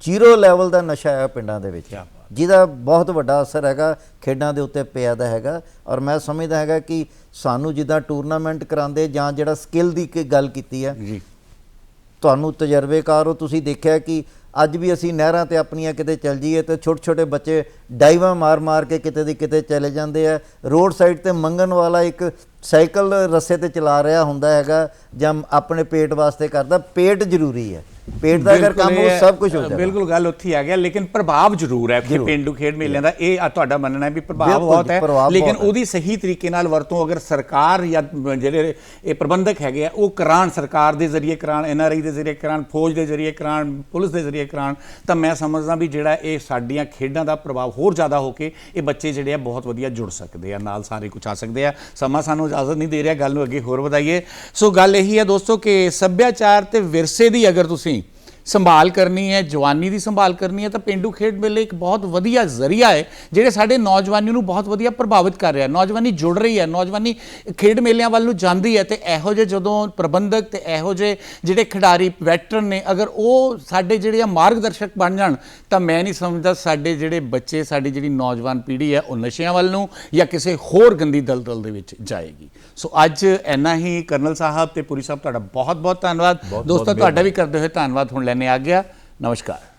ਜ਼ੀਰੋ ਲੈਵਲ ਦਾ ਨਸ਼ਾ ਹੈ ਪਿੰਡਾਂ ਦੇ ਵਿੱਚ। ਜਿਹਦਾ ਬਹੁਤ ਵੱਡਾ ਅਸਰ ਹੈਗਾ ਖੇਡਾਂ ਦੇ ਉੱਤੇ ਪਿਆ ਦਾ ਹੈਗਾ ਔਰ ਮੈਂ ਸਮਝਦਾ ਹੈਗਾ ਕਿ ਸਾਨੂੰ ਜਿੱਦਾਂ ਟੂਰਨਾਮੈਂਟ ਕਰਾਉਂਦੇ ਜਾਂ ਜਿਹੜਾ ਸਕਿੱਲ ਦੀ ਕੀ ਗੱਲ ਕੀਤੀ ਹੈ ਜੀ। ਤੁਹਾਨੂੰ ਤਜਰਬੇਕਾਰ ਹੋ ਤੁਸੀਂ ਦੇਖਿਆ ਕਿ ਅੱਜ ਵੀ ਅਸੀਂ ਨਹਿਰਾਂ ਤੇ ਆਪਣੀਆਂ ਕਿਤੇ ਚੱਲ ਜਾਈਏ ਤੇ ਛੋਟੇ ਛੋਟੇ ਬੱਚੇ ਡਾਈਵਾਂ ਮਾਰ-ਮਾਰ ਕੇ ਕਿਤੇ ਦੀ ਕਿਤੇ ਚਲੇ ਜਾਂਦੇ ਆ ਰੋਡ ਸਾਈਡ ਤੇ ਮੰਗਣ ਵਾਲਾ ਇੱਕ ਸਾਈਕਲ ਰਸੇ ਤੇ ਚਲਾ ਰਿਹਾ ਹੁੰਦਾ ਹੈਗਾ ਜਾਂ ਆਪਣੇ ਪੇਟ ਵਾਸਤੇ ਕਰਦਾ ਪੇਟ ਜ਼ਰੂਰੀ ਹੈ। ਪੇਟ ਦਾ ਅਗਰ ਕੰਮ ਹੋ ਸਭ ਕੁਝ ਹੋ ਜਾਏਗਾ। ਬਿਲਕੁਲ ਗੱਲ ਉੱਥੇ ਆ ਗਿਆ ਲੇਕਿਨ ਪ੍ਰਭਾਵ ਜ਼ਰੂਰ ਹੈ ਕਿ। ਪਿੰਡੂ ਖੇਡ ਮੇਲਿਆਂ ਦਾ। ਇਹ ਤੁਹਾਡਾ ਮੰਨਣਾ ਹੈ ਵੀ ਪ੍ਰਭਾਵ ਬਹੁਤ ਹੈ ਲੇਕਿਨ। ਉਹਦੀ ਸਹੀ ਤਰੀਕੇ ਨਾਲ ਵਰਤੋਂ ਅਗਰ ਸਰਕਾਰ ਜਾਂ ਜਿਹੜੇ ਇਹ ਪ੍ਰਬੰਧਕ ਹੈਗੇ ਆ ਉਹ ਕਰਾਣ ਸਰਕਾਰ ਦੇ ਜ਼ਰੀਏ ਕਰਾਣ ਐਨਆਰਆਈ ਦੇ ਜ਼ਰੀਏ ਕਰਾਣ ਫੌਜ ਦੇ ਜ਼ਰੀਏ ਕਰਾਣ ਪੁਲਿਸ ਦੇ ਜ਼ਰੀਏ ਕਰਾਣ ਤਾਂ ਮੈਂ ਸਮਝਦਾ ਵੀ ਜਿਹੜਾ ਇਹ ਸਾਡੀਆਂ ਖੇਡਾਂ ਦਾ ਪ੍ਰਭਾਵ ਹੋਰ ਜ਼ਿਆਦਾ ਹੋ ਕੇ ਇਹ ਬੱਚੇ ਜਿਹੜੇ ਆ ਬਹੁਤ ਵਧੀਆ ਜੁੜ ਸਕਦੇ ਆ ਨਾਲ ਸਾਰੇ ਕੁਝ ਆ ਸਕਦੇ ਆ। ਸਮਾਂ ਸਾਨੂੰ ਇਜਾਜ਼ਤ ਨਹੀਂ ਦੇ ਰਿਹਾ ਗੱਲ ਨੂੰ ਅੱਗੇ ਹੋਰ ਵਧਾਈਏ। ਸੋ ਗੱਲ ਇਹੀ ਹੈ ਦੋਸਤੋ ਕਿ ਸੱਭਿਆਚਾਰ ਤੇ ਵਿਰਸੇ ਦੀ ਅਗਰ ਤੁਸੀਂ ਸੰਭਾਲ ਕਰਨੀ ਹੈ ਜਵਾਨੀ ਦੀ ਸੰਭਾਲ ਕਰਨੀ ਹੈ ਤਾਂ ਪਿੰਡੂ ਖੇਡ ਮੇਲੇ ਇੱਕ ਬਹੁਤ ਵਧੀਆ ਜ਼ਰੀਆ ਹੈ ਜਿਹੜੇ ਸਾਡੇ ਨੌਜਵਾਨੀ ਨੂੰ ਬਹੁਤ ਵਧੀਆ ਪ੍ਰਭਾਵਿਤ ਕਰ ਰਿਹਾ ਨੌਜਵਾਨੀ ਜੁੜ ਰਹੀ ਹੈ ਨੌਜਵਾਨੀ ਖੇਡ ਮੇਲਿਆਂ ਵੱਲ ਨੂੰ ਜਾਂਦੀ ਹੈ ਤੇ ਇਹੋ ਜਿਹੇ ਜਦੋਂ ਪ੍ਰਬੰਧਕ ਤੇ ਇਹੋ ਜਿਹੇ ਜਿਹੜੇ ਖਿਡਾਰੀ ਵੈਟਰਨ ਨੇ ਅਗਰ ਉਹ ਸਾਡੇ ਜਿਹੜੇ ਆ ਮਾਰਗਦਰਸ਼ਕ ਬਣ ਜਾਣ ਤਾਂ ਮੈਂ ਨਹੀਂ ਸਮਝਦਾ ਸਾਡੇ ਜਿਹੜੇ ਬੱਚੇ ਸਾਡੀ ਜਿਹੜੀ ਨੌਜਵਾਨ ਪੀੜ੍ਹੀ ਹੈ ਉਹ ਨਸ਼ਿਆਂ ਵੱਲ ਨੂੰ ਜਾਂ ਕਿਸੇ ਹੋਰ ਗੰਦੀ ਦਲਦਲ ਦੇ ਵਿੱਚ ਜਾਏਗੀ। ਸੋ ਅੱਜ ਇੰਨਾ ਹੀ ਕਰਨਲ ਸਾਹਿਬ ਤੇ ਪੁਰੀ ਸਾਹਿਬ ਤੁਹਾਡਾ ਬਹੁਤ ਬਹੁਤ ਧੰਨਵਾਦ ਦੋਸਤੋ ਤੁਹਾਡਾ ਵੀ ਕਰਦੇ ਹੋਏ ਧੰਨਵਾਦ। ਹੁਣ ਲੈਣੇ ਆ ਗਿਆ ਨਮਸਕਾਰ